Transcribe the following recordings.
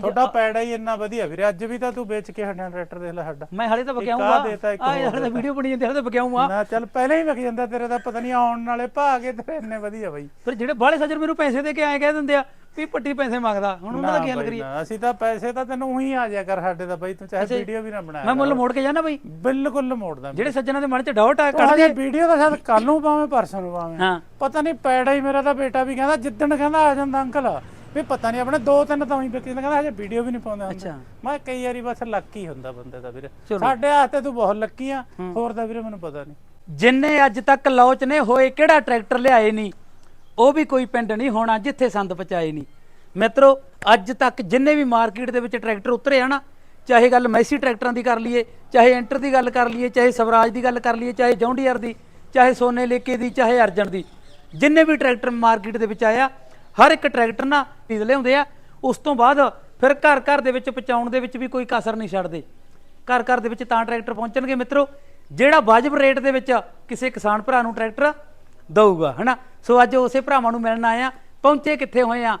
ਤੁਹਾਡਾ ਪੈੜਾ ਹੀ ਇੰਨਾ ਵਧੀਆ ਵੀਰੇ ਅੱਜ ਵੀ ਤਾਂ ਤੂੰ ਵੇਚ ਕੇ ਹਟਿਆ ਟਰੈਕਟਰ ਦੇਖ ਲੈ ਸਾਡਾ। ਮੈਂ ਹਾਲੇ ਤਾਂ ਬਕਿਆਉਂਗਾ ਆਹ ਦੇਤਾ, ਇੱਕ ਆ ਹੋਰ ਹਾਲੇ ਤਾਂ ਵੀਡੀਓ ਬਣੀ ਜਾਂਦੀ ਹਾਲੇ ਤਾਂ ਬਕਿਆਉਂਗਾ ਨਾ ਚੱਲ ਪਹਿਲਾਂ ਹੀ ਵਿਕ ਜਾਂਦਾ ਤੇਰੇ ਦਾ ਪਤਾ ਨਹੀਂ ਆਉਣ ਵਾਲੇ ਭਾਗੇ ਤੇਰੇ ਇੰਨੇ ਵਧੀਆ ਬਾਈ। ਫਿਰ ਜਿਹੜੇ ਬਾਹਲੇ ਸੱਜਣ ਮੈਨੂੰ ਪੈਸੇ ਦੇ ਕੇ ਆਏ ਕਹਿ ਦਿੰਦੇ ਆ ਵੀ ਪੱਟੀ ਪੈਸੇ ਮੰਗਦਾ ਹੁਣ ਉਹਨਾਂ ਦਾ ਕੀ ਹੱਲ ਕਰੀਏ? ਨਾ, ਅਸੀਂ ਤਾਂ ਪੈਸੇ ਤਾਂ ਤੈਨੂੰ ਉਹੀ ਆ ਜਾ ਕਰ ਸਾਡੇ ਦਾ ਬਾਈ ਤੂੰ ਚਾਹੇ ਵੀਡੀਓ ਵੀ ਨਾ ਬਣਾ ਮੈਂ ਮੁੱਲ ਮੋੜ ਕੇ ਜਾਣਾ ਬਈ। ਬਿਲਕੁਲ ਮੋੜਦਾ ਜਿਹੜੇ ਸੱਜਣਾਂ ਦੇ ਮਨ 'ਚ ਡਾਊਟ ਆ ਕੱਢ ਕੱਢ ਵੀਡੀਓ ਤਾਂ ਸ਼ਾਇਦ ਕੱਲ ਨੂੰ ਪਾਵੇਂ ਪਰਸੋਂ ਨੂੰ ਪਾਵੇਂ। ਹਾਂ। ਪਤਾ ਨਹੀਂ ਪੈੜਾ ਹੀ ਮੇਰਾ ਤਾਂ ਬੇਟਾ ਵੀ ਕਹਿੰਦਾ ਜਿੱਦਣ ਕਹਿੰਦਾ ਆ ਜਾਂਦਾ ਅੰਕਲ। ਵੀ ਪਤਾ ਨਹੀਂ ਆਪਣੇ ਦੋ ਤਿੰਨ ਤਾਂ ਹੀ ਵਿਕੀ ਕਹਿੰਦਾ ਹਜੇ ਵੀਡੀਓ ਵੀ ਨਹੀਂ ਪਾਉਂਦਾ ਅੱਛਾ। ਮੈਂ ਕਈ ਵਾਰੀ ਬਸ ਲੱਕੀ ਹੁੰਦਾ ਬੰਦੇ ਦਾ ਵੀਰੇ। ਸਾਡੇ ਹੱਥੇ ਤੂੰ ਬਹੁਤ ਲੱਕੀ ਆ ਹੋਰ ਦਾ ਵੀਰੇ ਮੈਨੂੰ ਪਤਾ ਨਹੀਂ ਜਿੰਨੇ ਅੱਜ ਤੱਕ ਲੋਚ ਨੇ ਹੋਏ ਕਿਹੜਾ ਟਰੈਕਟਰ ਲਿਆਏ ਨਹੀਂ ਉਹ ਵੀ ਕੋਈ ਪਿੰਡ ਨਹੀਂ ਹੋਣਾ ਜਿੱਥੇ ਸੰਦ ਪਚਾਏ ਨਹੀਂ ਮਿੱਤਰੋ ਅੱਜ ਤੱਕ ਜਿੰਨੇ ਵੀ ਮਾਰਕੀਟ ਦੇ ਵਿੱਚ ਟਰੈਕਟਰ ਉਤਰੇ ਆ ਨਾ ਚਾਹੇ ਗੱਲ ਮੈਸੀ ਟਰੈਕਟਰਾਂ ਦੀ ਕਰ ਲਈਏ ਚਾਹੇ ਐਂਟਰ ਦੀ ਗੱਲ ਕਰ ਲਈਏ ਚਾਹੇ ਸਵਰਾਜ ਦੀ ਗੱਲ ਕਰ ਲਈਏ ਚਾਹੇ ਜੌਂਡੀਅਰ ਦੀ ਚਾਹੇ ਸੋਨੇ ਲੇਕੇ ਦੀ ਚਾਹੇ ਅਰਜਨ ਦੀ ਜਿੰਨੇ ਵੀ ਟਰੈਕਟਰ ਮਾਰਕੀਟ ਦੇ ਵਿੱਚ ਆਇਆ ਹਰ ਇੱਕ ਟਰੈਕਟਰ ਨਾ ਖਰੀਦ ਲਿਆਉਂਦੇ ਆ, ਉਸ ਤੋਂ ਬਾਅਦ ਫਿਰ ਘਰ ਘਰ ਦੇ ਵਿੱਚ ਪਹੁੰਚਾਉਣ ਦੇ ਵਿੱਚ ਵੀ ਕੋਈ ਕਸਰ ਨਹੀਂ ਛੱਡਦੇ। ਘਰ ਘਰ ਦੇ ਵਿੱਚ ਤਾਂ ਟਰੈਕਟਰ ਪਹੁੰਚਣਗੇ ਮਿੱਤਰੋ, ਜਿਹੜਾ ਵਾਜਬ ਰੇਟ ਦੇ ਵਿੱਚ ਕਿਸੇ ਕਿਸਾਨ ਭਰਾ ਨੂੰ ਟਰੈਕਟਰ ਦਊਗਾ, ਹਨਾ? ਸੋ ਅੱਜ ਉਸੇ ਭਰਾਵਾਂ ਨੂੰ ਮਿਲਣ ਆਏ ਆ, ਪਹੁੰਚੇ ਕਿੱਥੇ ਹੋਏ ਆ?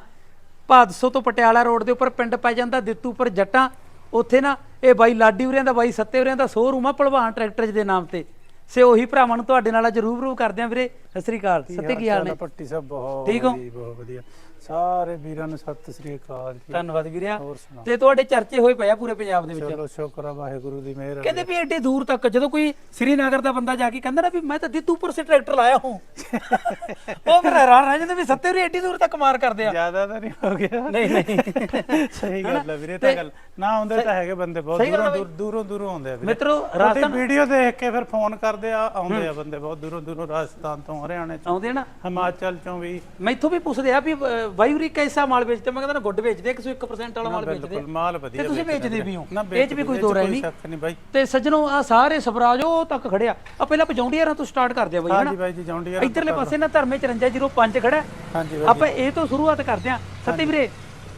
ਭਾਦਸੋ ਤੋਂ ਪਟਿਆਲਾ ਰੋਡ ਦੇ ਉੱਪਰ ਪਿੰਡ ਪੈ ਜਾਂਦਾ, ਦਿੱਤੂਪੁਰ ਜੱਟਾਂ। ਉੱਥੇ ਨਾ ਇਹ ਬਾਈ ਲਾਡੀ ਉਰਿਆਂ ਦਾ, ਬਾਈ ਸੱਤੇ ਉਰਿਆਂ ਦਾ ਸ਼ੋਰੂਮ ਆ ਭਲਵਾਨ ਟਰੈਕਟਰ ਦੇ ਨਾਮ ਤੇ। ਸੇ ਉਹੀ ਭਰਾਵਾਂ ਨੂੰ ਤੁਹਾਡੇ ਨਾਲ ਅੱਜ ਰੂਬਰੂ ਕਰਦੇ ਆ ਵੀਰੇ। ਸਤਿ ਸ੍ਰੀ ਅਕਾਲ। ਸੱਤੇ ਕੀ ਹਾਲ ਨੇ? ਪੱਟੀ ਸਾਹਿਬ? ਬਹੁਤ ਠੀਕ ਹੋ? ਵਧੀਆ, ਬਹੁਤ ਵਧੀਆ। ਸਾਰੇ ਵੀਰਾਂ ਨੂੰ ਸਤਿ ਸ੍ਰੀ ਅਕਾਲ ਜੀ। ਧੰਨਵਾਦ ਵੀਰਿਆ। ਹੋਰ ਤੇ ਤੁਹਾਡੇ ਚਰਚੇ ਹੋਏ ਪਏ ਆ ਪੂਰੇ ਪੰਜਾਬ ਦੇ ਵਿੱਚ। ਚਲੋ ਸ਼ੁਕਰ ਆ ਵਾਹਿਗੁਰੂ ਦੀ ਮਿਹਰ ਕਹਿੰਦੇ ਵੀ ਐਡੇ ਦੂਰ ਤੱਕ ਜਦੋਂ ਕੋਈ ਸ੍ਰੀਨਗਰ ਦਾ ਬੰਦਾ ਜਾ ਕੇ ਕਹਿੰਦਾ ਨਾ ਵੀ ਮੈਂ ਤਾਂ ਦਿੱਤੂਪੁਰ ਸੇ ਟਰੈਕਟਰ ਲਾਇਆ ਹੂੰ। ਉਹ ਫਿਰ ਹੈਰਾਨ ਰਹਿ ਜਾਂਦੇ ਵੀ ਸੱਤੇ ਵੀ ਐਡੀ ਦੂਰ ਤੱਕ ਮਾਰ ਕਰਦੇ ਆ। ਜ਼ਿਆਦਾ ਤਾਂ ਨਹੀਂ ਹੋ ਗਿਆ। ਨਹੀਂ ਨਹੀਂ। ਸਹੀ ਗੱਲ ਹੈ ਵੀਰੇ ਤਾਂ ਗੱਲ। ਨਾ ਆਉਂਦੇ ਤਾਂ ਹੈਗੇ ਬੰਦੇ ਬਹੁਤ ਸਹੀ ਗੱਲ ਦੂਰੋਂ ਦੂਰ ਦੂਰੋਂ ਆਉਂਦੇ ਆ ਵੀਰੇ। ਮਿੱਤਰੋ ਰਾਜਸਥਾਨ ਵੀਡੀਓ ਦੇਖ ਕੇ ਫਿਰ ਫੋਨ ਕਰਦੇ ਆ ਆਉਂਦੇ ਆ ਬੰਦੇ ਬਹੁਤ ਦੂਰੋਂ ਦੂਰੋਂ ਰਾਜਸਥਾਨ ਤੋਂ ਹਰਿਆਣੇ ਤੋਂ। ਆਉਂਦੇ ਨਾ। ਹਿਮਾਚਲ ਚੋਂ ਵੀ। ਮੈਥੋਂ ਵੀ ਪੁੱਛਦੇ ਆ ਵੀ ਅਹ, ਉਰੀ ਕੈਸਾ ਮਾਲ ਵੇਚਦੇ? ਮੈਂ ਕਹਿੰਦਾ ਗੁੱਡ ਵੇਚਦੇ 101% ਵਾਲਾ ਮਾਲ ਵੇਚਦੇ ਬਿਲਕੁਲ ਮਾਲ ਵਧੀਆ ਤੇ ਤੁਸੀਂ ਵੇਚਦੇ ਵੀ ਹੋ। ਇਹ 'ਚ ਵੀ ਕੋਈ ਦੋ ਰਹਿ ਨਹੀਂ। ਸ਼ੱਕ ਨਹੀਂ ਬਾਈ। ਤੇ ਸੱਜਣੋ ਆ ਸਾਰੇ ਸਵਰਾਜ ਉਹ ਤੱਕ ਖੜਿਆ ਆ। ਪਹਿਲਾਂ ਪਜੌਂਡੀਆਂ ਤੋਂ ਸਟਾਰਟ ਕਰਦੇ ਆ ਬਾਈ ਹਾਂਜੀ ਹਨਾ? ਬਾਈ ਜੀ ਜੌਂਡੀਅਰ ਇਧਰਲੇ ਪਾਸੇ ਨਾ ਧਰਮੇ 5405 ਖੜਾ। ਹਾਂਜੀ ਬਾਈ ਆਪਾਂ ਇਹ ਤੋਂ ਸ਼ੁਰੂਆਤ ਕਰਦੇ ਆ। ਸੱਤੀ ਵੀਰੇ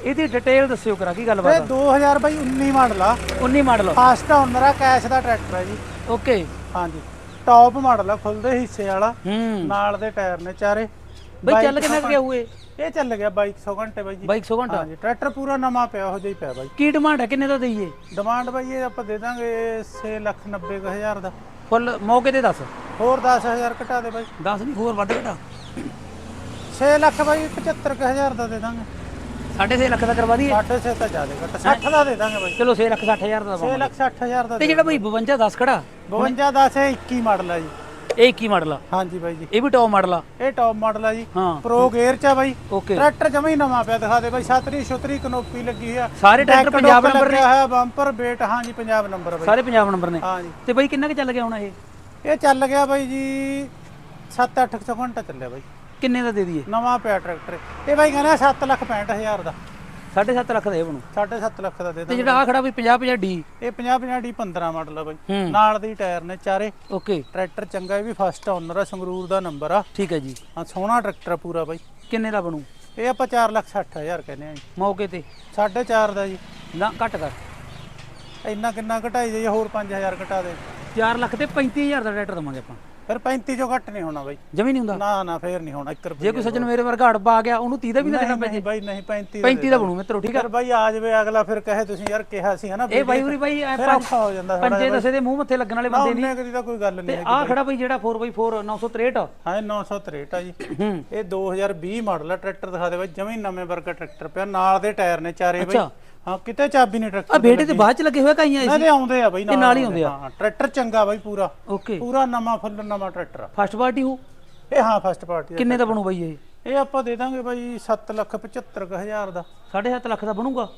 ਇਹਦੀ ਡਿਟੇਲ ਦੱਸਿਓ ਕਰਾ ਕੀ ਗੱਲਬਾਤ ਇਹ 2000 ਬਾਈ 19 ਮਾਡਲ ਆ। 19 ਮਾਡਲ ਫਾਸਟ ਓਨਰ ਆ ਕੈਸ਼ ਦਾ ਟਰੈਕਟਰ ਹੈ ਜੀ। ਓਕੇ। ਹਾਂਜੀ। ਟੌਪ ਮਾਡਲ ਆ ਖੁੱਲਦੇ ਹਿੱਸੇ ਵਾਲਾ। ਹੂੰ। ਨਾਲ ਦੇ ਟਾਇਰ ਨੇ ਚਾਰੇ। ਬਈ ਚੱਲ ਕਿੰਨਾ ਕੁ ਗਿਆ ਹੋਏ। ਇਹ ਚੱਲ ਗਿਆ 2200 ਘੰਟੇ ਬਾਈ ਜੀ। ਬਾਈਕ 100 ਘੰਟਾ? ਹਾਂਜੀ ਟਰੈਕਟਰ ਪੂਰਾ ਨਵਾਂ ਪਿਆ ਹੋ ਜਿਹਾ ਹੀ ਪਿਆ ਬਾਈ। ਕੀ ਡਿਮਾਂਡ ਹੈ? ਕਿੰਨੇ ਦਾ ਦਈਏ? ਡਿਮਾਂਡ ਬਾਈ ਇਹ ਆਪਾਂ ਦੇ ਦਾਂਗੇ 690000 ਦਾ। ਫੁੱਲ ਮੌਕੇ ਤੇ ਦੱਸ। ਹੋਰ 10000 ਘਟਾ ਦੇ ਬਾਈ। 10 ਨਹੀਂ ਹੋਰ ਵੱਧ ਘਟਾ। 6 ਲੱਖ ਬਾਈ 75000 ਦਾ ਦੇ ਦਾਂਗੇ। 6.5 ਲੱਖ ਦਾ ਕਰਵਾ ਦਈਏ? 6.5 ਤਾਂ ਜ਼ਿਆਦਾ ਘਟ। 60 ਦਾ ਦੇ ਦਾਂਗੇ ਬਾਈ। ਚਲੋ 6 ਲੱਖ 60 ਹਜ਼ਾਰ ਦਾ 6 ਦਵਾਂਗੇ। ਲੱਖ 60000 ਦਾ ਤੇ ਜਿਹੜਾ ਬਈ 52 10 ਖੜਾ 52 10 ਇਹ 21 ਮਾਡਲ ਆ ਜੀ। ਇਹ ਕੀ ਮਾਡਲ ਆ? ਹਾਂਜੀ ਬਾਈ ਜੀ। ਇਹ ਵੀ ਟੌਪ ਮਾਡਲ ਆ? ਇਹ ਟੌਪ ਮਾਡਲ ਆ ਜੀ। ਹਾਂ। ਪ੍ਰੋ ਗੇਅਰ ਚ ਆ ਬਾਈ। ਓਕੇ ਟਰੈਕਟਰ ਜਮਾ ਹੀ ਨਵਾਂ ਪਿਆ ਦਿਖਾ ਦੇ ਬਾਈ। ਛਤਰੀ ਛੁਤਰੀ ਕਨੋਪੀ ਲੱਗੀ ਹੋਈ ਆ। ਸਾਰੇ ਟਰੈਕਟਰ ਪੰਜਾਬ ਨੰਬਰ ਨੇ? ਲੱਗਿਆ ਹੋਇਆ ਬੰਪਰ ਵੇਟ ਹਾਂਜੀ ਪੰਜਾਬ ਨੰਬਰ ਬਾਈ। ਸਾਰੇ ਪੰਜਾਬ ਨੰਬਰ ਨੇ? ਹਾਂਜੀ। ਤੇ ਬਈ ਕਿੰਨਾ ਕੁ ਚੱਲ ਗਿਆ ਹੁਣ ਇਹ? ਇਹ ਚੱਲ ਗਿਆ ਬਾਈ ਜੀ 7-8 ਘੰਟਾ ਚੱਲਿਆ ਬਾਈ। ਕਿੰਨੇ ਦਾ ਦੇ ਦਈਏ? ਨਵਾਂ ਪਿਆ ਟਰੈਕਟਰ ਇਹ ਬਾਈ ਕਹਿੰਦਾ 7 ਲੱਖ 65000 ਦਾ। 7.5 ਲੱਖ ਦਾ ਇਹ ਬਣੂ। 7.5 ਲੱਖ ਦਾ ਦੇ ਤੇ ਜਿਹੜਾ ਆ ਖੜਾ ਵੀ 50 50 ਡੀ। ਇਹ 50 50 ਡੀ 15 ਮਾਡਲ ਆ ਬਾਈ। ਹੂੰ। ਨਾਲ ਦੇ ਹੀ ਟਾਇਰ ਨੇ ਚਾਰੇ। ਓਕੇ। ਟਰੈਕਟਰ ਚੰਗਾ ਇਹ ਵੀ ਫਸਟ ਓਨਰ ਆ ਸੰਗਰੂਰ ਦਾ ਨੰਬਰ ਆ। ਠੀਕ ਹੈ ਜੀ। ਆ ਸੋਹਣਾ ਟਰੈਕਟਰ ਆ ਪੂਰਾ ਬਾਈ। ਕਿੰਨੇ ਦਾ ਬਣੂ? ਇਹ ਆਪਾਂ 4 ਲੱਖ 60000 ਕਹਿੰਦੇ ਆ ਜੀ। ਮੌਕੇ ਤੇ। 4.5 ਦਾ ਜੀ। ਨਾ ਘੱਟ ਕਰ। ਇੰਨਾ ਕਿੰਨਾ ਘਟਾਈ ਜਾਈਏ ਹੋਰ 5000 ਘਟਾ ਦੇ। 4 ਲੱਖ ਤੇ 35000 ਦਾ ਟਰੈਕਟਰ ਦਵਾਂਗੇ ਆਪਾਂ। ਫਿਰ 35 ਚੋਂ ਘੱਟ ਨਹੀਂ ਹੋਣਾ ਬਾਈ। ਜਮੀ ਨਹੀਂ ਹੁੰਦਾ? ਨਾ ਨਾ ਫੇਰ ਨਹੀਂ ਹੋਣਾ 1 ਰੁਪਏ ਜੇ ਕੋਈ ਸੱਜਣ ਮੇਰੇ ਵਰਗਾ ਹੜਪਾ ਆ ਗਿਆ ਉਹਨੂੰ 30 ਦਾ ਵੀ ਨਾ ਦੇਣਾ ਪੈ ਨਹੀਂ ਬਾਈ ਨਹੀਂ 35 35 ਦਾ ਬਣੂ ਮਿੱਤਰੋ ਠੀਕ ਆ? ਫਿਰ ਬਾਈ ਆ ਜਾਵੇ ਅਗਲਾ ਫਿਰ ਕਹੇ ਤੁਸੀਂ ਯਾਰ ਕਿਹਾ ਸੀ ਹਨਾ ਇਹ ਬਾਈ ਉਰੀ ਬਾਈ ਔਖਾ ਹੋ ਜਾਂਦਾ ਪੰਜੇ ਦਸੇ ਦੇ ਮੂੰਹ ਮੱਥੇ ਲੱਗਣ ਵਾਲੇ ਬੰਦੇ ਨਹੀਂ। ਉਹਨੇ ਕਦੀ ਤਾਂ ਕੋਈ ਗੱਲ ਨਹੀਂ ਆ ਖੜਾ ਬਾਈ ਜਿਹੜਾ 4x4 963 ਹਾਂ ਇਹ 963 ਆ ਜੀ। ਇਹ 2020 ਮਾਡਲ ਆ ਟਰੈਕਟਰ ਦਿਖਾ ਦੇ ਬਾਈ ਜਮੀ ਨਵੇਂ ਵਰਗਾ ਟਰੈਕਟਰ ਪਿਆ ਨਾਲ ਦੇ ਟਾਇਰ ਨੇ ਚਾਰੇ ਬਾਈ। ਅੱਛਾ। ਹਾਂ ਕਿਤੇ ਚਾਬੀ ਨਹੀਂ ਆ ਟਰੈਕਟਰ ਬੇਟੇ ਤੇ ਬਾਅਦ ਚ ਲੱਗੇ ਹੋਏ ਕਾਈਆਂ ਇਹਨਾਂ ਦੇ ਆਉਂਦੇ ਆ ਬਾਈ ਨਾਲ ਨਾਲ ਹੀ ਆਉਂਦੇ ਆ। ਹਾਂ ਟਰੈਕਟਰ ਚੰਗਾ ਬਾਈ ਪੂਰਾ। ਓਕੇ। ਪੂਰਾ ਨਵਾਂ ਫੁੱਲ ਨਵਾਂ ਟਰੈਕਰ ਆ। ਫਸਟ ਪਾਰਟੀ ਹੋ ਇਹ ਹਾਂ ਫਸਟ ਪਾਰਟੀ ਕਿੰਨੇ ਦਾ ਬਣੂ ਬਾਈ ਇਹ? ਇਹ ਆਪਾਂ ਦੇ ਦਾਂਗੇ ਬਾਈ 7 ਲੱਖ 75 ਹਜ਼ਾਰ ਦਾ। 7.5 ਲੱਖ ਦਾ ਬਣੂਗਾ?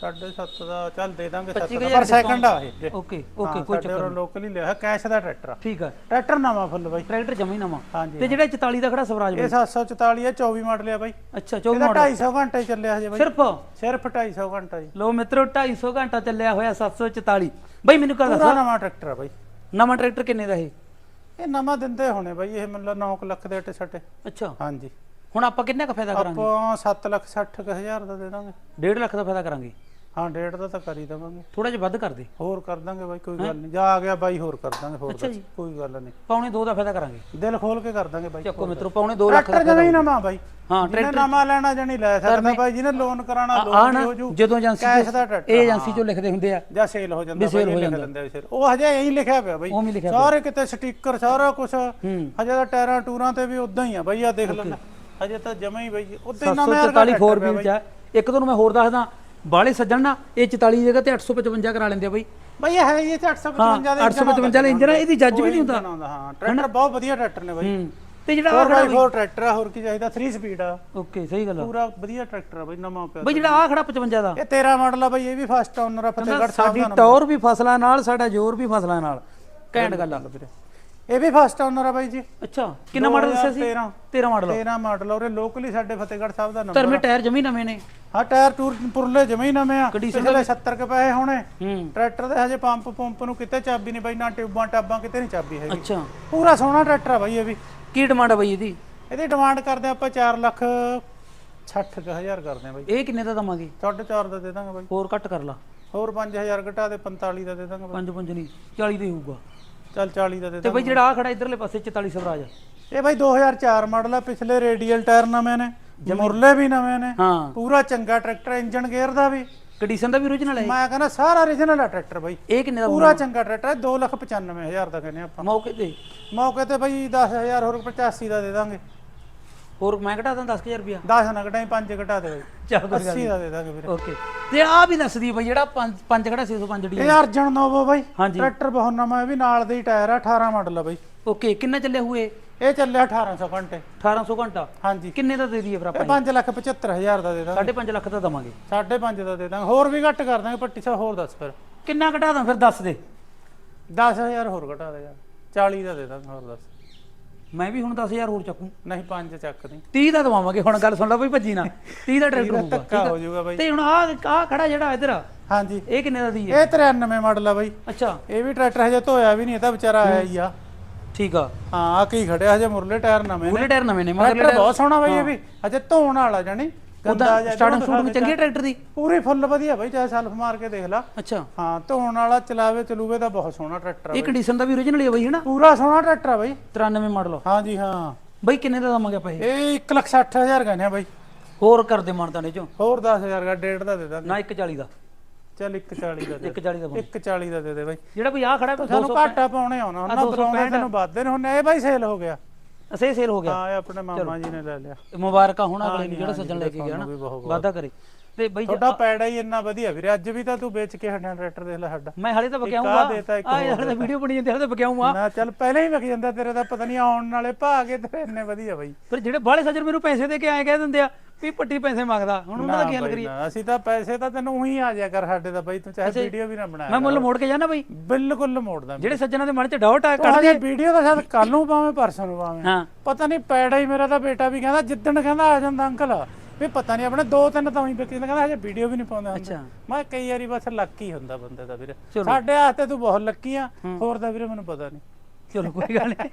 7.5 ਦਾ ਚੱਲ ਦੇ ਦਾਂਗੇ 7 25,000 ਪਰ ਸੈਕਿੰਡ ਆ ਇਹ। ਓਕੇ ਓਕੇ ਕੋਈ ਚੱਕਰ ਨਹੀਂ। ਲੋਕਲ ਹੀ ਲਿਆ ਕੈਸ਼ ਦਾ ਟਰੈਕਟਰ ਆ। ਠੀਕ ਆ ਟਰੈਕਟਰ ਨਵਾਂ ਫੁੱਲ ਬਾਈ। ਟਰੈਕਟਰ ਜਮੀ ਨਵਾਂ। ਹਾਂਜੀ ਤੇ ਜਿਹੜਾ 44 ਦਾ ਖੜਾ ਸਵਰਾਜ ਇਹ ਬਾਈ? 744 ਆ 24 ਮਾਡਲ ਆ ਬਾਈ। ਅੱਛਾ 24 ਇਹਦਾ ਮਾਡਲ। 250 ਘੰਟੇ ਚੱਲਿਆ ਹਜੇ ਬਾਈ। ਸਿਰਫ? ਸਿਰਫ 250 ਘੰਟਾ ਜੀ। ਲੋ ਮਿੱਤਰੋ 250 ਘੰਟਾ ਚੱਲਿਆ ਹੋਇਆ 744 ਬਾਈ ਮੈਨੂੰ ਕਹ ਪੂਰਾ ਨਵਾਂ ਟਰੈਕਟਰ ਆ ਬਾਈ। ਨਵਾਂ ਟਰੈਕਟਰ ਕਿੰਨੇ ਦਾ ਇਹ? ਇਹ ਨਵਾਂ ਦਿੰਦੇ ਹੋਣੇ ਬਾਈ ਇਹ ਮਤਲਬ 9 ਲੱਖ ਦੇ ਅੱਟੇ ਸੱਟੇ। ਅੱਛਾ। ਹਾਂਜੀ। ਹੁਣ ਆਪਾਂ ਕਿੰਨਾ ਕੁ ਫਾਇਦਾ ਕਰਾਂਗੇ? ਆਪਾਂ 7 ਲੱਖ 60 ਕੁ ਹਜ਼ਾਰ ਦਾ ਦੇ ਦਾਂਗੇ। 1.5 ਲੱਖ ਦਾ ਫਾਇਦਾ ਕਰਾਂਗੇ। ਹਾਂ ਡੇਢ ਦਾ ਤਾਂ ਕਰ ਹੀ ਦੇਵਾਂਗੇ। ਥੋੜਾ ਜਿਹਾ ਵੱਧ ਕਰ ਦੇ। ਹੋਰ ਕਰ ਦਾਂਗੇ ਬਾਈ ਕੋਈ ਗੱਲ ਨਹੀਂ। ਜਾ ਆ ਗਿਆ ਬਾਈ ਹੋਰ ਕਰ ਦਾਂਗੇ ਹੋਰ ਅੱਛਾ ਦੱਸ, ਜੀ। ਕੋਈ ਗੱਲ ਨਹੀਂ। ਪੌਣੇ 2 ਦਾ ਫਾਇਦਾ ਕਰਾਂਗੇ। ਦਿਲ ਖੋਲ ਕੇ ਕਰ ਦਾਂਗੇ ਬਾਈ। ਚੱਕੋ ਮਿੱਤਰੋ ਪੌਣੇ 2 ਲੱਖ ਟਰੈਕਟਰ ਜਮਾ ਹੀ ਨਵਾਂ ਬਾਈ ਹਾਂ ਜਿਹਨੇ ਨਵਾਂ ਲੈਣਾ ਜਣੀ ਲੈ ਸਕਦਾ ਬਾਈ ਜਿਹਨੇ ਲੋਨ ਕਰਾਣਾ ਲੋਨ ਵੀ ਹੋ ਜੂ। ਜਦੋਂ ਏਜੰਸੀ ਕੈਸ਼ ਦਾ ਟਰੈਕਟਰ ਇਹ ਏਜੰਸੀ ਚੋਂ ਲਿਖਦੇ ਹੁੰਦੇ ਆ। ਜਾਂ ਸੇਲ ਹੋ ਜਾਂਦਾ sale ਬਾਈ, ਹੋ ਇਹ ਲਿਖ ਜਾਂਦਾ। ਆ sale। ਉਹ ਹਜੇ ਇਹੀ ਲਿਖਿਆ ਪਿਆ ਬਾਈ। ਉਵੇਂ ਹੀ ਲਿਖਿਆ ਸਾਰੇ ਕਿਤੇ ਸਟicker ਸਾਰਾ ਕੁਝ ਹੂੰ। ਹਜੇ ਤਾਂ ਟਾਇਰਾਂ ਟੂਰਾਂ ਤੇ ਵੀ ਉਦਾਂ ਹੀ ਆ ਬਾਈ ਆ ਦੇਖ ਲੈਣਾ ਹਜੇ ਤਾਂ ਜਮਾ ਹੀ ਬਾਈ ਉਦਾਂ ਹੀ ਨਵੇਂ ਵਰਗਾ 744 4 ਟਰੈਕਟਰ ਵੀਲ ਚ ਆ। ਇੱਕ ਤੁਹਾਨੂੰ ਮੈਂ ਹੋਰ ਦੱਸਦਾ ਬਾਲੇ ਸੱਜਣ ਨਾ ਇਹ 44 ਦੀ ਜਗ੍ਹਾ ਤੇ 855 ਕਰਾ ਲੈਂਦੇ ਆ ਬਈ। ਬਾਈ ਇਹ ਹੈ ਇਹ 855 ਹਾਂ, ਦੇ 855 ਵਾਲਾ ਇੰਜਨ ਆ, ਇਹਦੀ ਜੱਜ ਵੀ ਨਹੀਂ ਹੁੰਦਾ। ਹਾਂ ਟਰੈਕਟਰ ਬਹੁਤ ਵਧੀਆ ਟਰੈਕਟਰ ਨੇ ਬਾਈ। ਤੇ ਜਿਹੜਾ ਆਹ 4x4 ਟਰੈਕਟਰ ਆ ਹੋਰ ਕੀ ਚਾਹੀਦਾ? 3 ਸਪੀਡ ਆ। ਓਕੇ ਸਹੀ ਗੱਲ ਆ। ਪੂਰਾ ਵਧੀਆ ਟਰੈਕਟਰ ਆ ਬਾਈ ਨਵਾਂ ਪਿਆ। ਬਈ ਜਿਹੜਾ ਆ ਖੜਾ 55 ਦਾ। ਇਹ 13 ਮਾਡਲ ਆ ਬਾਈ ਇਹ ਵੀ ਫਸਟ ਓਨਰ ਆ ਫਤਿਹਗੜ੍ਹ ਸਾਹਿਬ ਸਾਡੀ ਟੌਰ ਵੀ ਫਸਲਾਂ ਨਾਲ ਸਾਡਾ ਜ਼ੋਰ ਵੀ ਫਸਲਾਂ ਨਾਲ। ਘੈਂਟ ਗੱਲ ਆ ਵੀਰੇ। ਇਹ ਵੀ ਫਸਟ ਓਨਰ ਆ ਬਾਈ ਜੀ। ਅੱਛਾ ਕਿੰਨਾ ਮਾਡਲ ਦੱਸਿਆ ਸੀ? 13 13 ਮਾਡਲ 13 ਮਾਡਲ ਔਰ ਲੋਕਲੀ ਸਾਡੇ ਫਤਿਹਗੜ੍ਹ ਸਾਹਿਬ ਦਾ ਨੰਬਰ ਧਰਮੇ ਟਾਇਰ ਜਮੀ ਨਵੇਂ ਨੇ। ਹਾਂ ਟਾਇਰ ਟੂਰ ਪੁਰਲੇ ਜਮੇ ਹੀ ਨਵੇਂ ਆ। Condition ਪਿਛਲੇ 70 ਕੇ ਪੈਸੇ ਹੋਣੇ। ਹੂੰ। ਟਰੈਕਟਰ ਦੇ ਹਜੇ ਪੰਪ ਪੰਪ ਨੂੰ ਕਿਤੇ ਚਾਬੀ ਨਹੀਂ ਬਾਈ ਨਾ ਟਿਊਬਾਂ ਟਾਬਾਂ ਕਿਤੇ ਨਹੀਂ ਚਾਬੀ ਹੈਗੀ। ਅੱਛਾ। ਪੂਰਾ ਸੋਹਣਾ ਟਰੈਕਟਰ ਆ ਬਾਈ ਇਹ ਵੀ। ਕੀ ਡਿਮਾਂਡ ਆ ਬਈ ਇਹਦੀ? ਇਹਦੀ ਡਿਮਾਂਡ ਕਰਦੇ ਆਪਾਂ 4 ਲੱਖ 60000 ਕਰਦੇ ਆ ਬਾਈ। ਇਹ ਕਿੰਨੇ ਦਾ ਦਵਾਂਗੇ? 4.5 ਦਾ ਦੇ ਦਾਂਗੇ ਬਾਈ। ਹੋਰ ਘੱਟ ਕਰ ਲਾ। ਹੋਰ 5000 ਘਟਾ ਦੇ 45 ਦਾ ਦੇ ਦਾਂਗੇ ਬਾਈ। 5 5 ਨਹੀਂ 40 ਦੇ ਹੋਊਗਾ। ਚੱਲ 40 ਦਾ ਦੇ ਤੇ ਬਈ ਜਿਹੜਾ ਆ ਖੜਾ ਇਧਰਲੇ ਪਾਸੇ 44 ਸਵਰਾਜ। ਇਹ ਬਾਈ 2004 ਮਾਡਲ ਆ ਪਿਛਲੇ ਰੇਡੀਅਲ ਟਾਇਰ ਨਵੇਂ ਨੇ ਮੁਰਲੇ ਵੀ ਨਵੇਂ ਨੇ ਹਾਂ। ਪੂਰਾ ਚੰਗਾ ਟਰੈਕਟਰ ਇੰਜਨ ਗੇਅਰ ਦਾ ਵੀ। ਕੰਡੀਸ਼ਨ ਦਾ ਵੀ origignal ਹੈ ਮੈਂ ਕਹਿੰਦਾ ਸਾਰਾ origignal ਆ ਟਰੈਕਟਰ ਬਾਈ। ਇਹ ਕਿੰਨੇ ਦਾ ਪੂਰਾ ਚੰਗਾ ਟਰੈਕਟਰ 295000 ਦਾ ਕਹਿੰਦੇ ਆਪਾਂ। ਮੌਕੇ ਤੇ? ਮੌਕੇ ਤੇ ਬਾਈ 10000 ਹੋਰ 85 ਦਾ ਦੇ ਦਾਂਗੇ। ਹੋਰ ਮੈਂ ਘਟਾ ਦਾਂ 10000 ਰੁਪਿਆ 10 ਨਾ ਘਟਾਈ 5 ਘਟਾ ਦੇ ਬਾਈ। ਚੱਲ ਕੋਈ ਗੱਲ 80 ਦਾ ਦੇ ਦਾਂਗੇ ਵੀਰੇ। ਓਕੇ। ਤੇ ਆ ਵੀ ਦੱਸਦੀ ਬਈ ਜਿਹੜਾ 5 5 ਖੜਾ 605 ਡੀ ਇਹ ਅਰਜਨ ਨੋਵੋ ਬਾਈ ਹਾਂਜੀ। ਟਰੈਕਟਰ ਬਹੁਤ ਨਵਾਂ ਇਹ ਵੀ ਨਾਲ ਦੇ ਹੀ ਟਾਇਰ ਆ 18 ਮਾਡਲ ਆ ਬਾਈ। ਓਕੇ ਕਿੰਨਾ ਚੱਲੇ ਹੋਏ? ਇਹ ਚੱਲਿਆ 1800 ਘੰਟੇ। 1800 ਘੰਟਾ? ਹਾਂਜੀ। ਕਿੰਨੇ ਦਾ ਦੇ ਦਈਏ ਫਿਰ ਆਪਾਂ ਇਹ 5 ਲੱਖ 75000 ਦਾ ਦੇ ਦਾਂਗੇ। 5.5 ਲੱਖ ਦਾ ਦਵਾਂਗੇ। 5.5 ਦਾ ਦੇ ਦਾਂਗੇ। ਹੋਰ ਵੀ ਘੱਟ ਕਰ ਦਾਂਗੇ ਪੱਟੀ ਸਾ ਹੋਰ ਦੱਸ ਫਿਰ। ਕਿੰਨਾ ਘਟਾ ਦਾਂ ਫਿਰ? ਦੱਸ ਦੇ। 10000 ਹੋਰ ਘਟਾ ਦੇ ਯਾਰ। 40 ਦਾ ਦੇ ਦਾਂਗੇ ਹੋਰ ਦੱਸ। ਮੈਂ ਵੀ ਹੁਣ 10000 ਹੋਰ ਚੱਕੂ। ਨਹੀਂ 5 ਚੱਕ ਨਹੀਂ 30 ਦਾ ਦਵਾਵਾਂਗੇ ਹੁਣ ਗੱਲ ਸੁਣ ਲੈ ਬਈ ਭੱਜੀ ਨਾ। 30 ਦਾ ਟਰੈਕਟਰ ਹੋਊਗਾ ਧੱਕਾ ਹੋ ਜਾਊਗਾ ਬਾਈ। ਤੇ ਹੁਣ ਆ ਆ ਖੜਾ ਜਿਹੜਾ ਇਧਰ ਹਾਂਜੀ। ਇਹ ਕਿੰਨੇ ਦਾ ਦਈਏ ਇਹ 93 ਮਾਡਲ ਆ ਬਾਈ। ਅੱਛਾ। ਇਹ ਵੀ ਟਰੈਕਟਰ ਹਜੇ ਧੋਇਆ ਵੀ ਨਹੀਂ ਇਹ ਤਾਂ ਵਿਚਾਰਾ ਆਇਆ ਹੀ ਆ। ਠੀਕ ਆ। ਹਾਂ ਆ ਕੀ ਖੜਿਆ ਹਜੇ ਮੁਰਲੇ ਟਾਇਰ ਨਵੇਂ ਨੇ। ਪੂਰੇ ਟਾਇਰ ਨਵੇਂ ਨੇ ਮਗਰ ਟਰੈਕਟਰ ਬਹੁਤ ਸੋਹਣਾ ਬਾਈ ਇਹ ਵੀ ਹਜੇ ਧੋਣ ਵਾਲਾ ਜਾਨੀ ਉਹਦਾ ਸਟਾਰਟਿੰਗ ਸ਼ੂਟਿੰਗ ਚੰਗੀ ਹੈ ਟਰੈਕਟਰ ਦੀ? ਪੂਰੀ ਫੁੱਲ ਵਧੀਆ ਬਾਈ ਚਾਹੇ ਸੈਲਫ ਮਾਰ ਕੇ ਦੇਖ ਲੈ। ਅੱਛਾ। ਹਾਂ ਧੋਣ ਵਾਲਾ ਚਲਾਵੇ ਚਲੂਵੇ ਦਾ ਬਹੁਤ ਸੋਹਣਾ ਟਰੈਕਟਰ ਆ ਇਹ ਕੰਡੀਸ਼ਨ ਦਾ ਵੀ origignal ਹੈ ਬਈ ਹੈਨਾ? ਪੂਰਾ ਸੋਹਣਾ ਟਰੈਕਟਰ ਆ ਬਾਈ। 93 ਮਾਡਲ ਹਾਂਜੀ ਹਾਂ। ਬਈ ਕਿੰਨੇ ਦਾ ਦਵਾਂਗੇ ਆਪਾਂ ਇਹ? ਇਹ 160000 ਕਹਿੰਦੇ ਆ ਬਾਈ। ਹੋਰ ਕਰਦੇ ਮਾਨਤਾ ਨੇ ਚੋਂ। ਹੋਰ 10000 ਦਾ ਡੇਢ ਦਾ ਦੇ ਦਾਂਗੇ। ਨਾ 140 ਦਾ। ਚੱਲ 140 ਦਾ ਦੇ 140 ਦਾ ਬਣ 140 ਦਾ ਦੇ ਦੇ ਬਾਈ। ਜਿਹੜਾ ਬਈ ਆ ਖੜਾ ਸਾਨੂੰ ਘਾਟਾ ਪਾਉਣੇ ਆਉਣਾ ਉਹਨਾਂ ਬਤਾਉਂਦੇ ਤੈਨੂੰ ਵਾਧੇ ਨੇ ਹੁਣ। ਇਹ ਬਾਈ ਸੇਲ ਹੋ ਗਿਆ। ਅਸੇ ਸੇਲ ਹੋ ਗਿਆ। ਹਾਂ ਇਹ ਆਪਣੇ ਮਾਮਾ ਜੀ ਨੇ ਲੈ ਲਿਆ। ਮੁਬਾਰਕਾਂ ਹੋਣ ਅਗਲੇ ਨੂੰ ਜਿਹੜਾ ਸੱਜਣ ਲੈ ਕੇ ਗਿਆ ਨਾ। ਵਾਦਾ ਕਰੇ। ਤੇ ਬਈ ਤੁਹਾਡਾ ਪੈੜਾ ਹੀ ਇੰਨਾ ਵਧੀਆ ਵੀਰੇ ਅੱਜ ਵੀ ਤਾਂ ਤੂੰ ਵੇਚ ਕੇ ਹਟਿਆ ਟਰੈਕਟਰ ਦੇਖ ਲੈ ਸਾਡਾ। ਮੈਂ ਹਾਲੇ ਤਾਂ ਬਕਿਆਉਂਗਾ ਦੇਤਾ, ਇੱਕ ਆ ਹਾਲੇ ਤਾਂ ਵੀਡੀਓ ਬਣੀ ਜਾਂਦੀ ਹਾਲੇ ਤਾਂ ਬਕਿਆਉਂਗਾ ਨਾ ਚੱਲ ਪਹਿਲਾਂ ਹੀ ਵਿਕ ਜਾਂਦਾ ਤੇਰੇ ਦਾ ਪਤਾ ਨਹੀਂ ਆਉਣ ਵਾਲੇ ਭਾਗੇ ਤੇਰੇ ਇੰਨੇ ਵਧੀਆ ਬਾਈ। ਪਰ ਜਿਹੜੇ ਬਾਹਲੇ ਸੱਜਣ ਮੈਨੂੰ ਪੈਸੇ ਦੇ ਕੇ ਆਏ ਕਹਿ ਦਿੰਦੇ ਆ ਵੀ ਪੱਟੀ ਪੈਸੇ ਮੰਗਦਾ ਹੁਣ ਉਹਨਾਂ ਦਾ ਕੀ ਹੱਲ ਕਰੀਏ? ਅਸੀਂ ਤਾਂ ਪੈਸੇ ਤਾਂ ਤੈਨੂੰ ਉਹੀ ਆ ਜਾਇਆ ਕਰ ਸਾਡੇ ਦਾ ਬਾਈ ਤੂੰ ਚਾਹੇ ਵੀਡੀਓ ਵੀ ਨਾ ਬਣਾਇਆ ਮੈਂ ਮੁੱਲ ਮੋੜ ਕੇ ਜਾਣਾ ਬਈ। ਬਿਲਕੁਲ ਮੋੜਦਾ ਜਿਹੜੇ ਸੱਜਣਾ ਦੇ ਮਨ 'ਚ ਡਾਊਟ ਆ ਕੱਢ ਕੱਢਦੇ ਵੀਡੀਓ ਤਾਂ ਸ਼ਾਇਦ ਕੱਲ ਨੂੰ ਪਾਵੇਂ ਪਰਸੋਂ ਨੂੰ ਪਾਵੇਂ। ਹਾਂ। ਪਤਾ ਨਹੀਂ ਪੈੜਾ ਹੀ ਮੇਰਾ ਤਾਂ ਬੇਟਾ ਵੀ ਕਹਿੰਦਾ ਜਿੱਦਣ ਕਹਿੰਦਾ ਆ ਜਾਂਦਾ ਅੰਕਲ। ਵੀ ਪਤਾ ਨਹੀਂ ਆਪਣੇ ਦੋ ਤਿੰਨ ਤਾਂ ਹੀ ਵਿਕ ਜਾਂਦਾ ਕਹਿੰਦਾ ਹਜੇ ਵੀਡੀਓ ਵੀ ਨਹੀਂ ਪਾਉਂਦਾ ਹੁੰਦਾ। ਅੱਛਾ। ਮੈਂ ਕਈ ਵਾਰੀ ਬਸ ਲੱਕੀ ਹੁੰਦਾ ਬੰਦੇ ਦਾ ਵੀਰੇ। ਚਲੋ। ਸਾਡੇ ਵਾਸਤੇ ਤੂੰ ਬਹੁਤ ਲੱਕੀ ਆ ਹੋਰ ਦਾ ਵੀਰੇ ਮੈਨੂੰ ਪਤਾ ਨਹੀਂ ਚਲੋ ਕੋਈ ਗੱਲ ਨਹੀਂ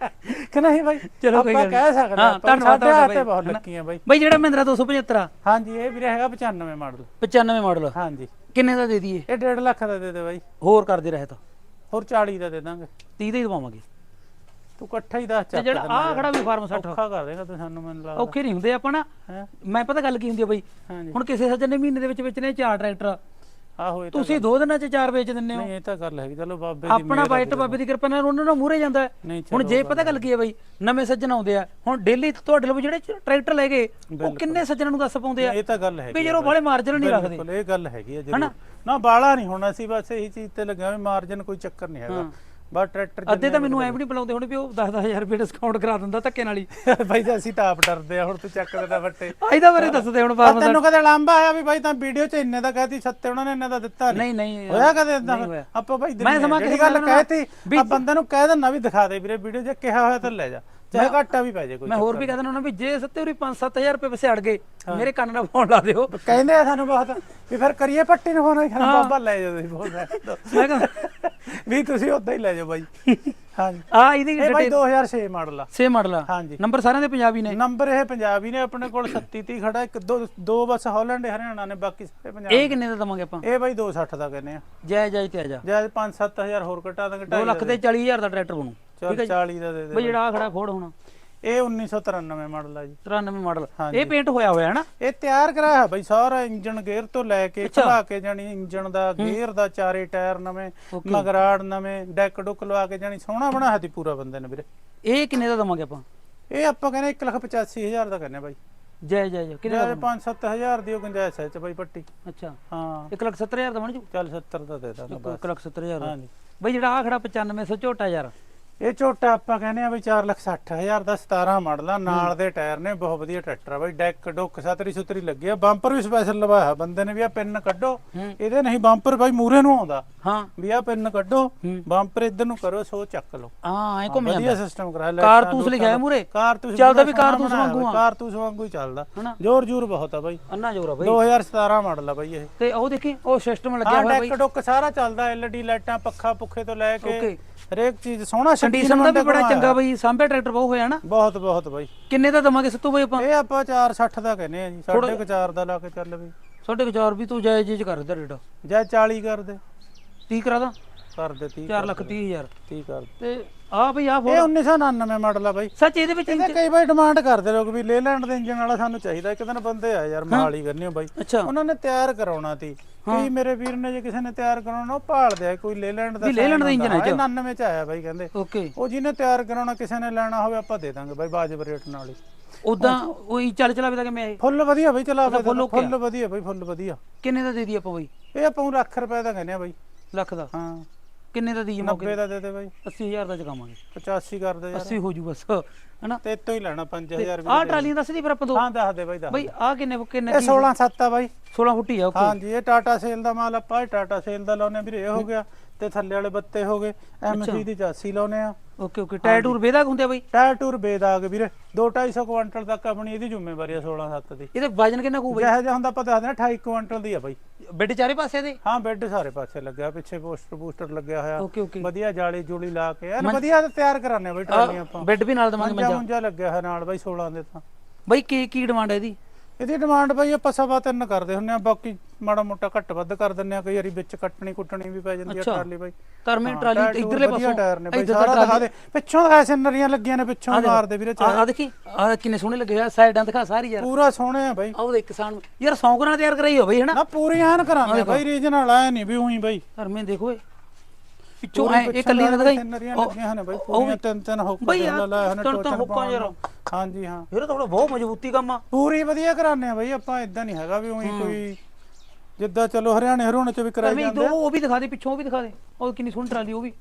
ਕਿ ਨਹੀਂ ਬਾਈ? ਚਲੋ ਕੋਈ ਆਪਾਂ ਗੱਲ ਕਹਿ ਸਕਦੇ ਹਾਂ, ਪਰ ਧੰਨਵਾਦ ਸਾਡੇ ਵਾਸਤੇ ਬਹੁਤ? ਲੱਕੀ ਆ ਬਾਈ। ਬਈ ਜਿਹੜਾ ਮਹਿੰਦਰਾ 275 ਹਾਂਜੀ ਇਹ ਵੀਰੇ ਹੈਗਾ 95 ਮਾਡਲ। 95 ਮਾਡਲ। ਹਾਂਜੀ। ਕਿੰਨੇ ਦਾ ਦੇ ਦਈਏ? ਇਹ 1.5 ਲੱਖ ਦਾ ਦੇ ਦੇ ਬਾਈ। ਹੋਰ ਕਰਦੇ ਰਹੇ ਤਾਂ। ਹੋਰ 40 ਦਾ ਦੇ ਦਾਂਗੇ। 30 ਦਾ ਹੀ ਦਵਾਵਾਂਗੇ। ਤੂੰ ਇਕੱਠਾ ਹੀ ਦੱਸ ਤੇ ਚੱਕ ਜਿਹੜਾ ਆ ਖੜਾ ਵੀ ਫਾਰਮ 60 ਔਖਾ ਕਰ ਦੇਗਾ ਤੂੰ ਸਾਨੂੰ ਮੈਨੂੰ ਲੱਗਦਾ। ਔਖੇ ਨਹੀਂ ਹੁੰਦੇ ਆਪਾਂ ਨਾ। ਹੈ? ਮੈਂ ਪਤਾ ਗੱਲ ਕੀ ਹੁੰਦੀ ਆ ਬਈ? ਹੁਣ ਕਿਸੇ ਸੱਜਣ ਨੇ ਮਹੀਨੇ ਦੇ ਵਿੱਚ ਵਿੱਚ ਨੇ ਚਾਰ ਟਰੈਕਟਰ। ਆਹੋ ਇਹ ਤਾਂ ਤੁਸੀਂ ਦੋ ਦਿਨਾਂ 'ਚ ਚਾਰ ਵੇਚ ਦਿੰਦੇ ਹੋ। ਨਹੀਂ ਇਹ ਤਾਂ ਗੱਲ ਹੈਗੀ। ਚਲੋ ਬਾਬੇ ਦੀ ਆਪਣਾ ਬਾਈਟ ਬਾਬੇ ਦੀ ਕਿਰਪਾ ਨਾਲ ਉਹਨਾਂ ਨੂੰ ਮੂਰੇ ਜਾਂਦਾ ਹੈ। ਹੁਣ ਜੇ ਪਤਾ ਗੱਲ ਕੀ ਹੈ ਬਈ ਨਵੇਂ ਸੱਜਣ ਆਉਂਦੇ ਆ। ਹੁਣ ਡੇਲੀ ਤੁਹਾਡੇ ਲਈ ਜਿਹੜੇ ਟਰੈਕਟਰ ਲੈ ਗਏ ਉਹ ਕਿੰਨੇ ਸੱਜਣਾਂ ਨੂੰ ਦੱਸ ਪਾਉਂਦੇ ਆ? ਇਹ ਤਾਂ ਗੱਲ ਹੈਗੀ ਵੀ ਜਦੋਂ ਬਾਲੇ ਮਾਰਜਨ ਨਹੀਂ ਰੱਖਦੇ। ਬਿਲਕੁਲ ਇਹ ਗੱਲ ਹੈਗੀ ਜ਼ਰੂਰ। ਨਾ ਬਾਲਾ ਨਹੀਂ ਹੁਣ ਅਸੀਂ ਬਸ ਇਹੀ ਚੀਜ਼ ਤੇ ਲੱਗਾ ਵੀ ਮਾਰਜਨ ਕੋਈ ਚੱਕਰ ਨਹੀਂ ਹੈਗਾ। ਬਸ ਟਰੈਕਟਰ ਅੱਧੇ ਤਾਂ ਮੈਨੂੰ ਐ ਵੀ ਨਹੀਂ ਬੁਲਾਉਂਦੇ ਹੁਣ ਵੀ ਉਹ 10-10000 ਰੁਪਏ ਡਿਸਕਾਊਂਟ ਕਰਾ ਦਿੰਦਾ ਧੱਕੇ ਨਾਲ ਹੀ। ਬਾਈ ਜੀ ਅਸੀਂ ਤਾਂ ਆਪ ਡਰਦੇ ਆ ਹੁਣ ਤੂੰ ਚੱਕ ਦੇ ਵੱਟੇ। ਇਹਦਾ ਬਾਰੇ ਦੱਸਦੇ ਹੁਣ ਫਾਰਮ ਤੈਨੂੰ ਕਦੇ ਲਾਂਬਾ ਆਇਆ ਵੀ ਬਾਈ ਤਾਂ ਵੀਡੀਓ 'ਚ ਇੰਨੇ ਦਾ ਕਹਿਤੀ ਸੱਤੇ ਉਹਨਾਂ ਨੇ ਇੰਨੇ ਦਾ ਦਿੱਤਾ ਨਹੀਂ ਨਹੀਂ ਹੋਇਆ ਕਦੇ ਇਦਾਂ। ਆਪਾਂ ਬਾਈ ਮੈਂ ਸਮਾਂ ਕਿਸੇ ਗੱਲ ਕਹਿਤੀ ਆ ਬੰਦੇ ਨੂੰ ਕਹਿ ਦਿੰਨਾ ਵੀ ਦਿਖਾ ਦੇ ਵੀਰੇ ਵੀਡੀਓ 'ਚ ਕਿਹਾ ਹੋਇਆ ਤਾਂ ਲੈ ਜਾ। ਚਾਹੇ ਘਾਟਾ ਵੀ ਪੈ ਜੇ ਕੋਈ ਮੈਂ ਹੋਰ ਵੀ ਕਹਿੰਦਾ ਉਹਨਾਂ ਵੀ ਜੇ ਸੱਤੇ ਉਰੀ 5-7000 ਰੁਪਏ ਵਸੇ ਅੜ ਗਏ ਮੇਰੇ ਕੰਨ ਨਾਲ ਫੋਨ ਲਾ ਦਿਓ। ਕਹਿੰਦੇ ਆ ਸਾਨੂੰ ਬਹੁਤ ਵੀ ਫਿਰ ਕਰੀਏ ਪੱਟੀ ਨੂੰ ਫੋਨ ਕਹਿੰਦਾ ਬਾਬਾ ਲੈ ਜਾਓ ਤੁਸੀਂ ਫੋਨ। ਵੀ ਤੁਸੀਂ ਉਦਾਂ ਹੀ ਲੈ ਜਾਓ ਬਾਈ। ਹਾਂਜੀ। ਆ ਇਹਦੀ ਇਹ ਬਾਈ 2006 ਮਾਡਲ ਆ। ਸੇ ਮਾਡਲ ਆ। ਹਾਂਜੀ। ਨੰਬਰ ਸਾਰਿਆਂ ਦੇ ਪੰਜਾਬੀ ਨੇ। ਨੰਬਰ ਇਹ ਪੰਜਾਬੀ ਨੇ ਆਪਣੇ ਕੋਲ 37 30 ਖੜਾ ਇੱਕ ਦੋ ਦੋ ਬਸ ਹਾਲੈਂਡ ਹਰਿਆਣਾ ਨੇ ਬਾਕੀ ਸਾਰੇ ਪੰਜਾਬ ਇਹ ਕਿੰਨੇ ਦਾ ਦਵਾਂਗੇ ਆਪਾਂ? ਇਹ ਬਾਈ 260 ਦਾ ਕਹਿੰਦੇ ਆ। ਜੈ ਜੈ ਤੇ ਆ ਜਾ। ਜੇ 5-7000 ਹੋਰ ਘਟਾ ਦਾਂਗੇ 2 ਲੱਖ ਤੇ 40000 ਦਾ ਟਰੈਕਟਰ ਬਣੂ। ਚੱਲ 40 ਦਾ ਦੇ ਦੇ ਬਈ ਜਿਹੜਾ ਆ ਖੜਾ ਫੋੜ ਹੋਣਾ। ਇਹ 1993 ਮਾਡਲ ਆ ਜੀ। 93 ਮਾਡਲ। ਹਾਂਜੀ। ਇਹ ਪੇਂਟ ਹੋਇਆ ਹੋਇਆ ਹੈ ਨਾ ਇਹ ਤਿਆਰ ਕਰਾਇਆ ਬਈ ਸਾਰਾ ਇੰਜਨ ਗੇਅਰ ਤੋਂ ਲੈ ਕੇ ਖਲਾ ਕੇ ਜਾਣੀ ਇੰਜਨ ਦਾ ਗੇਅਰ ਦਾ ਚਾਰੇ ਟਾਇਰ ਨਵੇਂ Okay. ਮਗਰਾੜ ਨਵੇਂ ਡੈਕ ਡੁੱਕ ਲਵਾ ਕੇ ਜਾਣੀ ਸੋਹਣਾ ਬਣਾਇਆ ਤੀ ਪੂਰਾ ਬੰਦੇ ਨੇ ਵੀਰੇ। ਇਹ ਕਿੰਨੇ ਦਾ ਦਵਾਂਗੇ ਆਪਾਂ? ਇਹ ਆਪਾਂ ਕਹਿੰਦੇ 185000 ਦਾ ਕਹਿੰਦੇ ਬਾਈ। ਜੈ ਜੈ ਜੈ। ਕਿੰਨੇ ਜੇ 5-7000 ਦੀ ਉਹ ਗੁੰਜਾਇਸ਼ ਹੈ ਚ ਬਾਈ ਪੱਟੀ। ਅੱਛਾ। ਹਾਂ। 170000 ਦਾ ਬਣ ਜੂ? ਚੱਲ 70 ਦਾ ਦੇ ਦਾਂਗਾ ਬਸ। 170000 ਦਾ। ਹਾਂਜੀ। ਬਈ ਜਿਹੜਾ ਆ ਖੜਾ 9500 ਝੋਟਾ ਯਾਰ ਇਹ ਝੋਟਾ ਆਪਾਂ ਕਹਿੰਦੇ ਆ ਬਈ 460000 ਦਾ 17 ਮਾਡਲ ਆ ਨਾਲ ਦੇ ਟਾਇਰ ਨੇ ਬਹੁਤ ਵਧੀਆ ਟਰੈਕਟਰ ਆ ਬਈ। ਡੈਕ ਡੁੱਕ ਸਤਰੀ ਸੁਤਰੀ ਲੱਗੇ ਆ। ਬੰਪਰ ਵੀ ਸਪੈਸ਼ਲ ਲਵਾਇਆ ਬੰਦੇ ਨੇ ਵੀ ਆ ਪਿੰਨ ਕੱਢੋ। ਇਹਦੇ ਨਹੀਂ ਬੰਪਰ ਬਾਈ ਮੂਰੇ ਨੂੰ ਆਉਂਦਾ। ਹਾਂ। ਵੀ ਆ ਪਿੰਨ ਕੱਢੋ। ਬੰਪਰ ਇੱਧਰ ਨੂੰ ਕਰੋ ਸੋ ਚੱਕ ਲਓ। ਹਾਂ ਐ ਘੁੰਮ ਵਧੀਆ ਜਾਂਦਾ। ਸਿਸਟਮ ਕਰਾ ਲੈ ਕਾਰਤੂਸ ਲਿਖਿਆ ਹੈ ਮੂਹਰੇ। ਕਾਰਤੂਸ ਚੱਲਦਾ ਵੀ ਕਾਰਤੂਸ ਵਾਂਗੂ ਆ। ਕਾਰਤੂਸ ਵਾਂਗੂ ਹੀ ਚੱਲਦਾ। ਜ਼ੋਰ ਜ਼ੋਰ ਬਹੁਤ ਆ ਬਾਈ। ਅੰਨਾ ਜੋਰਾ ਬਈ। 2017 ਮਾਡਲ ਆ ਬਾਈ ਇਹ। ਤੇ ਉਹ ਦੇਖੀ ਉਹ ਸਿਸਟਮ ਲੱਗਿਆ ਹੋਇਆ ਬਈ। ਡੈਕ ਡੁੱਕ ਸਾਰਾ ਚੱਲਦਾ ਐਲਡੀ ਲਾਈਟਾਂ ਪੱਖਾ ਪੁੱਖੇ ਤੋਂ ਲੈ ਕੇ। ਹਰੇਕ ਚੀਜ਼ ਸੋਹਣਾ ਕੰਡੀਸ਼ਨ ਦਾ ਵੀ ਬੜਾ ਚੰਗਾ ਬਈ ਸਾਂਭੇ ਟਰੈਕਟਰ ਬਹੁਤ ਹੋਇਆ ਨਾ। ਬਹੁਤ ਬਹੁਤ ਬਾਈ। ਕਿੰਨੇ ਦਾ ਦਵਾਂਗੇ ਸੱਤੂ ਬਈ ਆਪਾਂ? ਇਹ ਆਪਾਂ 460 ਦਾ ਕਹਿੰਦੇ ਆ ਜੀ ਸਾਢੇ ਕੁ ਚਾਰ ਦਾ ਲਾ ਕੇ ਚੱਲ ਵੀ ਸਾਢੇ ਕੁ ਚਾਰ ਵੀ ਤੂੰ ਜਾਇਜ਼ ਜੀ ਕਰ ਦੇ ਰੇਟ। ਜਾਂ 40 ਕਰ ਦੇ। 30 ਕਰਾ ਦਾਂ? ਕਰ ਦੇ 30 4 ਲੱਖ 30 ਹਜ਼ਾਰ। 30 ਕਰ ਦੇ ਤੇ ਆ ਬਈ ਆ। ਇਹ 1999 ਮਾਡਲ ਆ ਬਾਈ। ਸੱਚ ਇਹਦੇ ਵਿੱਚ ਇਹਦੇ ਕਈ ਵਾਰ ਡਿਮਾਂਡ ਕਰਦੇ ਲੋਕ ਵੀ ਲੇਲੈਂਡ ਦੇ ਇੰਜਨ ਵਾਲਾ ਸਾਨੂੰ ਚਾਹੀਦਾ। ਇੱਕ ਦਿਨ ਬੰਦੇ ਆ ਯਾਰ ਮਹਾਲੀ ਕਰਨੀ ਬਾਈ। ਅੱਛਾ। ਉਹਨਾਂ ਨੇ ਤਿਆਰ ਕਰਾਉਣਾ ਤੀ ਕਈ ਮੇਰੇ ਵੀਰ ਨੇ ਜੇ ਕਿਸੇ ਨੇ ਤਿਆਰ ਕਰਾਉਣਾ ਉਹ ਭਾਲਦੇ ਆ। ਕੋਈ ਲੇਲੈਂਡ ਦਾ ਵੀ ਲੇਲੈਂਡ ਦਾ ਇੰਜਨ ਹੈ। ਇਹ 99 ਚ ਆਇਆ ਬਾਈ ਕਹਿੰਦੇ। ਓਕੇ। ਉਹ ਜਿਹਨੇ ਤਿਆਰ ਕਰਾਉਣਾ ਕਿਸੇ ਨੇ ਲੈਣਾ ਹੋਵੇ ਆਪਾਂ ਦੇ ਦਾਂਗੇ ਬਾਈ ਬਾਜਬ ਰੇਟ ਨਾਲ ਹੀ। ਉਦਾਂ ਉਹੀ ਚੱਲ ਚਲਾਵੇ ਤਾਂ ਕਿਵੇਂ ਆਏ ਫੁੱਲ ਵਧੀਆ ਬਾਈ ਚਲਾ okay ਆ। ਫੁੱਲ ਵਧੀਆ ਬਾਈ ਫੁੱਲ ਵਧੀਆ। ਕਿੰਨੇ ਦਾ ਦੇ ਦੀ ਆਪਾਂ ਬਈ? ਇਹ ਆਪਾਂ ਨੂੰ ਲੱਖ ਰੁਪਏ ਦਾ ਕਹਿੰਦੇ ਆ ਬਾਈ। ਲੱਖ ਦਾ। ਹਾਂ। ਕਿੰਨੇ ਦਾ ਦੀ 90 ਦਾ ਦੇ ਦੇ ਬਾਈ। 80000 ਦਾ ਚਕਾਵਾਂਗੇ 85 ਕਰ ਦੇ ਯਾਰ। 80 ਹੋ ਜੂ ਬਸ ਹਨਾ? ਤੇ ਇੱਥੋਂ ਹੀ ਲੈਣਾ 5000 ਵੀ ਆਹ ਟਰਾਲੀਆਂ ਦੱਸ ਦੀ ਫਿਰ ਆਪਾਂ ਦੋ। ਹਾਂ ਦੱਸ ਦੇ ਬਾਈ ਦੱਸ ਬਈ ਆ ਕਿੰਨੇ ਕਿੰਨੇ ਇਹ 16 7 ਆ ਬਾਈ। 16 ਫੁੱਟੀ ਆ ਓਕੇ। ਹਾਂਜੀ ਇਹ ਟਾਟਾ ਸੇਲ ਦਾ ਮਾਲ ਆਪਾਂ ਇਹ ਟਾਟਾ ਸੇਲ ਦਾ ਲਾਉਨੇ ਵੀਰੇ ਇਹ ਹੋ ਗਿਆ। ਤੇ ਥੱਲੇ ਵਾਲੇ ਬੱਤੇ ਹੋ ਗਏ। ਐਮਸੀ ਦੀ 84 ਲਾਉਨੇ ਆ। ਓਕੇ ਓਕੇ ਟਾਇਰ ਟੂਰ ਬੇਦਾਗ ਹੁੰਦੇ ਆ ਬਈ? ਟਾਇਰ ਟੂਰ ਬੇਦਾਗ ਵੀਰੇ 2 250 ਕੁਇੰਟਲ ਤੱਕ ਆਪਣੀ ਇਹਦੀ ਜ਼ਿੰਮੇਵਾਰੀ ਆ 16 7 ਦੀ। ਇਹਦੇ ਵਜਨ ਕਿੰਨਾ ਕੂ ਬਈ? ਜਿਹੋ ਜਿਹਾ ਹੁੰਦਾ ਆਪਾਂ ਦੱਸਦੇ ਆ 28 ਕੁਇੰਟਲ ਦੀ ਆ ਬਾਈ। ਬੈੱਡ ਚਾਰੇ ਪਾਸੇ ਦੇ? ਹਾਂ ਬੈੱਡ ਸਾਰੇ ਪਾਸੇ ਲੱਗਿਆ ਪਿੱਛੇ ਪੋਸਟਰ ਬੂਸਟਰ ਲੱਗਿਆ ਹੋਇਆ। Okay okay. ਵਧੀਆ ਜਾਲੀ ਜੂਲੀ ਲਾ ਕੇ ਐਨ ਵਧੀਆ ਤਿਆਰ ਕਰਾਨੇ ਬਾਈ ਟਰਾਲੀਆਂ ਆਪਾਂ। ਬੈੱਡ ਵੀ ਨਾਲ ਦਵਾਂਗੇ ਮੰਜਾ ਮੁੰਜਾ। ਲੱਗਿਆ ਹੋਇਆ ਨਾਲ ਬਾਈ 16 ਦੇ ਤਾਂ। ਬਈ ਕੀ ਕੀ ਡਿਮਾਂਡ ਹੈ ਇਹਦੀ? ਇਹਦੀ ਡਿਮਾਂਡ ਬਾਈ ਆਪਾਂ ਸਵਾ ਤਿੰਨ ਕਰਦੇ ਹੁੰਨੇ ਆ ਬਾਕੀ ਮਾੜਾ ਮੋਟਾ ਘੱਟ ਵੱਧ ਕਰ ਦਿੰਨੇ ਆ ਕਈ ਵਾਰੀ ਵਿੱਚ ਕੱਟਣੀ ਕੁੱਟਣੀ ਵੀ ਪੈ ਜਾਂਦੀ ਆ ਅੱਛਾ। ਟਰਾਲੀ ਬਾਈ। ਧਰਮੇ ਹਾਂ, ਟਰਾਲੀ ਟਾਇਰ ਟੂਰ ਇਧਰਲੇ ਵਧੀਆ ਪਾਸੋਂ ਟਾਇਰ ਨੇ ਬਾਈ ਇੱਧਰ ਸਾਰਾ ਦਿਖਾ ਦੇ। ਪਿੱਛੋਂ ਦਿਖਾ ਸਿਨਰੀਆਂ ਲੱਗੀਆਂ ਨੇ ਪਿੱਛੋਂ ਮਾਰਦੇ ਵੀਰੇ ਆ ਦੇਖੀ ਆ ਕਿੰਨੇ ਸੋਹਣੇ ਲੱਗੇ ਆ ਸਾਈਡਾਂ ਦਿਖਾ ਸਾਰੀ ਯਾਰ। ਪੂਰਾ ਸੋਹਣੇ ਆ ਬਾਈ। ਆਹ ਦੇਖ ਕਿਸਾਨ ਯਾਰ ਸੌਂਕ ਨਾਲ ਤਿਆਰ ਕਰਾਈ ਹੋ ਬਈ ਹਨਾ? ਨਾ ਪੂਰੀ ਐਨ ਕਰਾਂਗੇ ਬਾਈ ਰੀਜਨਲ ਆਇਆ ਨਹੀਂ ਵੀ ਉਹੀ ਬਾਈ। ਧਰਮੇ ਦੇਖੋ ਏ ਪਿੱਛੋਂ ਐ ਇਹ ਕੱਲੀ ਨਾ ਦਿਖਾਈ। ਸਿਨਰੀਆਂ ਉਹ- ਲੱਗੀਆਂ ਹਨ ਬਾਈ ਪੂਰੀਆਂ ਤਿੰਨ ਤਿੰਨ ਹੁੱਕ ਬਈ ਯਾਰ, ਲਾਏ ਹਨ ਤਿੰਨ ਤਿੰਨ ਟੋਚਨ ਹੁੱਕਾਂ ਯਾਰ। ਹਾਂਜੀ ਹਾਂ। ਯਾਰ ਤਾਂ ਬਹੁਤ ਮਜ਼ਬੂਤੀ ਕੰਮ ਆ। ਪੂਰੀ ਵਧੀਆ ਕਰਾਨੇ ਆ ਬਾਈ ਆਪਾਂ ਇਦਾਂ ਨਹੀਂ ਹੈਗਾ ਵੀ ਉਹੀ ਕੋਈ ਜਿੱਦਾਂ ਚਲੋ ਹਰਿਆਣੇ ਹਰਿਆਣੇ ਚ ਵੀ ਕਰਾਈ ਧਰਮੇ ਜਾਂਦੇ ਆ। ਉਹ ਵੀ ਦਿਖਾ ਦੇ ਪਿੱਛੋਂ ਉਹ ਵੀ ਦਿਖਾ ਦੇ। ਉਹ ਕਿੰਨੀ ਸੋਹਣੀ ਟਰਾਲੀ ਉਹ ਵੀ।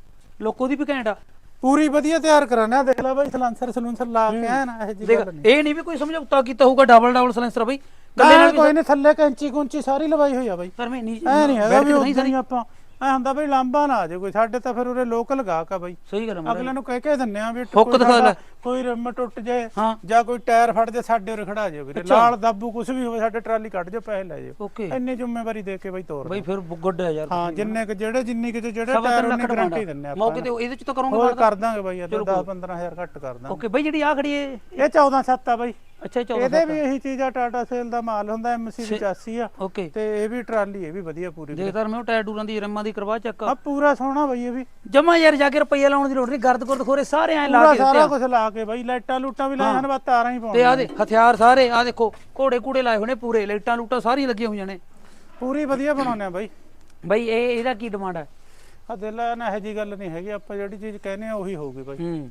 ਲੋਕੋ ਦੀ ਵੀ ਘੈਂਟ ਆ। ਪੂਰੀ ਵਧੀਆ ਤਿਆਰ ਕਰਾਨੇ ਆ ਦੇਖ ਲੈ ਬਾਈ ਸਲੈਂਸਰ ਸਲੂਨਸਰ ਲਾ ਕੇ ਐਨ ਇਹ ਜੀ ਦੇਖ ਗੱਲ ਨਹੀਂ। ਇਹ ਨਹੀਂ ਵੀ ਕੋਈ ਸਮਝੌਤਾ ਕੀਤਾ ਹੋਊਗਾ ਡਬਲ ਡਬਲ ਸਲੈਂਸਰ ਬਈ। ਕੱਲੇ ਨਾਲ ਕੋਈ ਨਹੀਂ ਥੱਲੇ ਕੈਂਚੀ ਕੁੰਚੀ ਸਾਰੀ ਲਵਾਈ ਹੋਈ ਆ ਬਾਈ। ਧਰਮੇ ਨਹੀਂ ਐ ਨਹੀਂ ਹੈਗਾ ਬੈਠ ਵੀ ਕੇ ਦਿਖਾਈ ਉਦਾਂ ਹੀ ਆਪਾਂ ਐ ਹੁੰਦਾ ਬਈ ਲਾਂਬਾ ਨਾ ਆ ਜਾਏ ਕੋਈ ਸਾਡੇ ਤਾਂ ਫਿਰ ਉਰੇ ਲੋਕਲ ਗਾਹਕ ਆ ਬਾਈ। ਸਹੀ ਗੱਲ ਆ ਅਗਲੇ ਨੂੰ ਕਹਿ ਕੇ ਦਿੰਨੇ ਆ ਵੀ ਹੁੱਕ ਦਿਖਾ ਲੈ। ਕੋਈ ਰਿਮ ਟੁੱਟ ਜਾਏ ਹਾਂ। ਜਾਂ ਕੋਈ ਟਾਇਰ ਫਟ ਜਾਏ ਸਾਡੇ ਉਰੇ ਖੜਾ ਜਾਏ ਵੀਰੇ। ਲਾਲ ਦਾਬੂ ਕੁਝ ਵੀ ਹੋਵੇ ਸਾਡੇ ਟਰਾਲੀ ਕੱਢ ਜਾਓ ਪੈਸੇ ਲੈ ਜਾਓ। ਓਕੇ। ਇੰਨੀ ਜ਼ਿੰਮੇਵਾਰੀ ਦੇ ਕੇ ਬਾਈ ਤੋਰ ਬਈ ਫਿਰ ਗੁੱਡ ਹੈ ਯਾਰ। ਹਾਂ ਜਿੰਨੇ ਕਿ ਜਿਹੜੇ ਜਿੰਨੀ ਕਿ ਜਿਹੜੇ ਟਾਇਰ ਉਹਨੇ ਗਾਰੰਟੀ ਦਿੰਨੇ ਆਪਾਂ ਮੌਕੇ ਤੇ ਇਹਦੇ ਚ ਤਾਂ ਕਰੋਗੇ ਹੋਰ ਕਰ ਦਾਂਗੇ ਬਾਈ ਇਹ 10 15000 ਘੱਟ ਕਰ ਦਾਂਗੇ। ਓਕੇ ਬਈ ਜਿਹੜੀ ਆ ਖੜੀ ਏ। ਇਹ 14 7 ਆ ਬਾਈ। ਅੱਛਾ ਇਹਦੇ ਵੀ ਇਹੀ ਚੀਜ਼ ਆ ਟਾਟਾ ਸੇਲ ਦਾ ਮਾਲ ਹੁੰਦਾ ਐਮਸੀ ਦੀ 84 ਆ। ਓਕੇ। ਤੇ ਇਹ ਵੀ ਟਰਾਲੀ ਇਹ ਵੀ ਵਧੀਆ ਪੂਰੀ ਦੇਖ ਧਰਮੇ ਉਹ ਟਾਇਰ ਟੂਰਾਂ ਦੀ ਰੰਮਾਂ ਦੀ ਕਰਵਾ ਚੱਕ। ਆ ਪੂਰਾ ਸੋਹਣਾ ਬਾਈ ਇਹ ਵੀ। ਜਮਾ ਯਾਰ ਜਾ ਕੇ ਰੁਪਈਆ ਲਾਉਣ ਦੀ ਲੋੜ ਨਹੀਂ ਗਰਦ ਗੁਰਦ ਖੋਰੇ ਸਾਰੇ ਐ ਲਾ ਕੇ ਸਾਰਾ ਕੁਝ ਲਾ ਕੇ ਬਾਈ ਲਾਈਟਾਂ ਲੂਟਾਂ ਵੀ ਲਾਈਆਂ ਹਨ ਬਸ ਤਾਰਾਂ ਹੀ ਤੇ ਪਾਉਣੀਆਂ ਆ ਦੇ ਹਥਿਆਰ ਸਾਰੇ ਆ ਦੇਖੋ ਘੋੜੇ ਕੂੜੇ ਲਾਏ ਨੇ ਪੂਰੇ ਲਾਈਟਾਂ ਲੂਟਾਂ ਸਾਰੀਆਂ ਲੱਗੀਆਂ ਹੋਈਆਂ ਨੇ। ਪੂਰੀ ਵਧੀਆ ਬਣਾਉਂਦੇ ਆ ਬਾਈ। ਬਈ ਇਹ ਇਹਦਾ ਕੀ ਡਿਮਾਂਡ ਹੈ ਆ ਦਿਲ ਨਾ ਇਹੋ ਜੀ ਗੱਲ ਨਹੀਂ ਹੈਗੀ ਆਪਾਂ ਜਿਹੜੀ ਚੀਜ਼ ਕਹਿੰਦੇ ਆ ਉਹੀ ਹੋਊਗੀ ਬਾਈ। ਹੂੰ।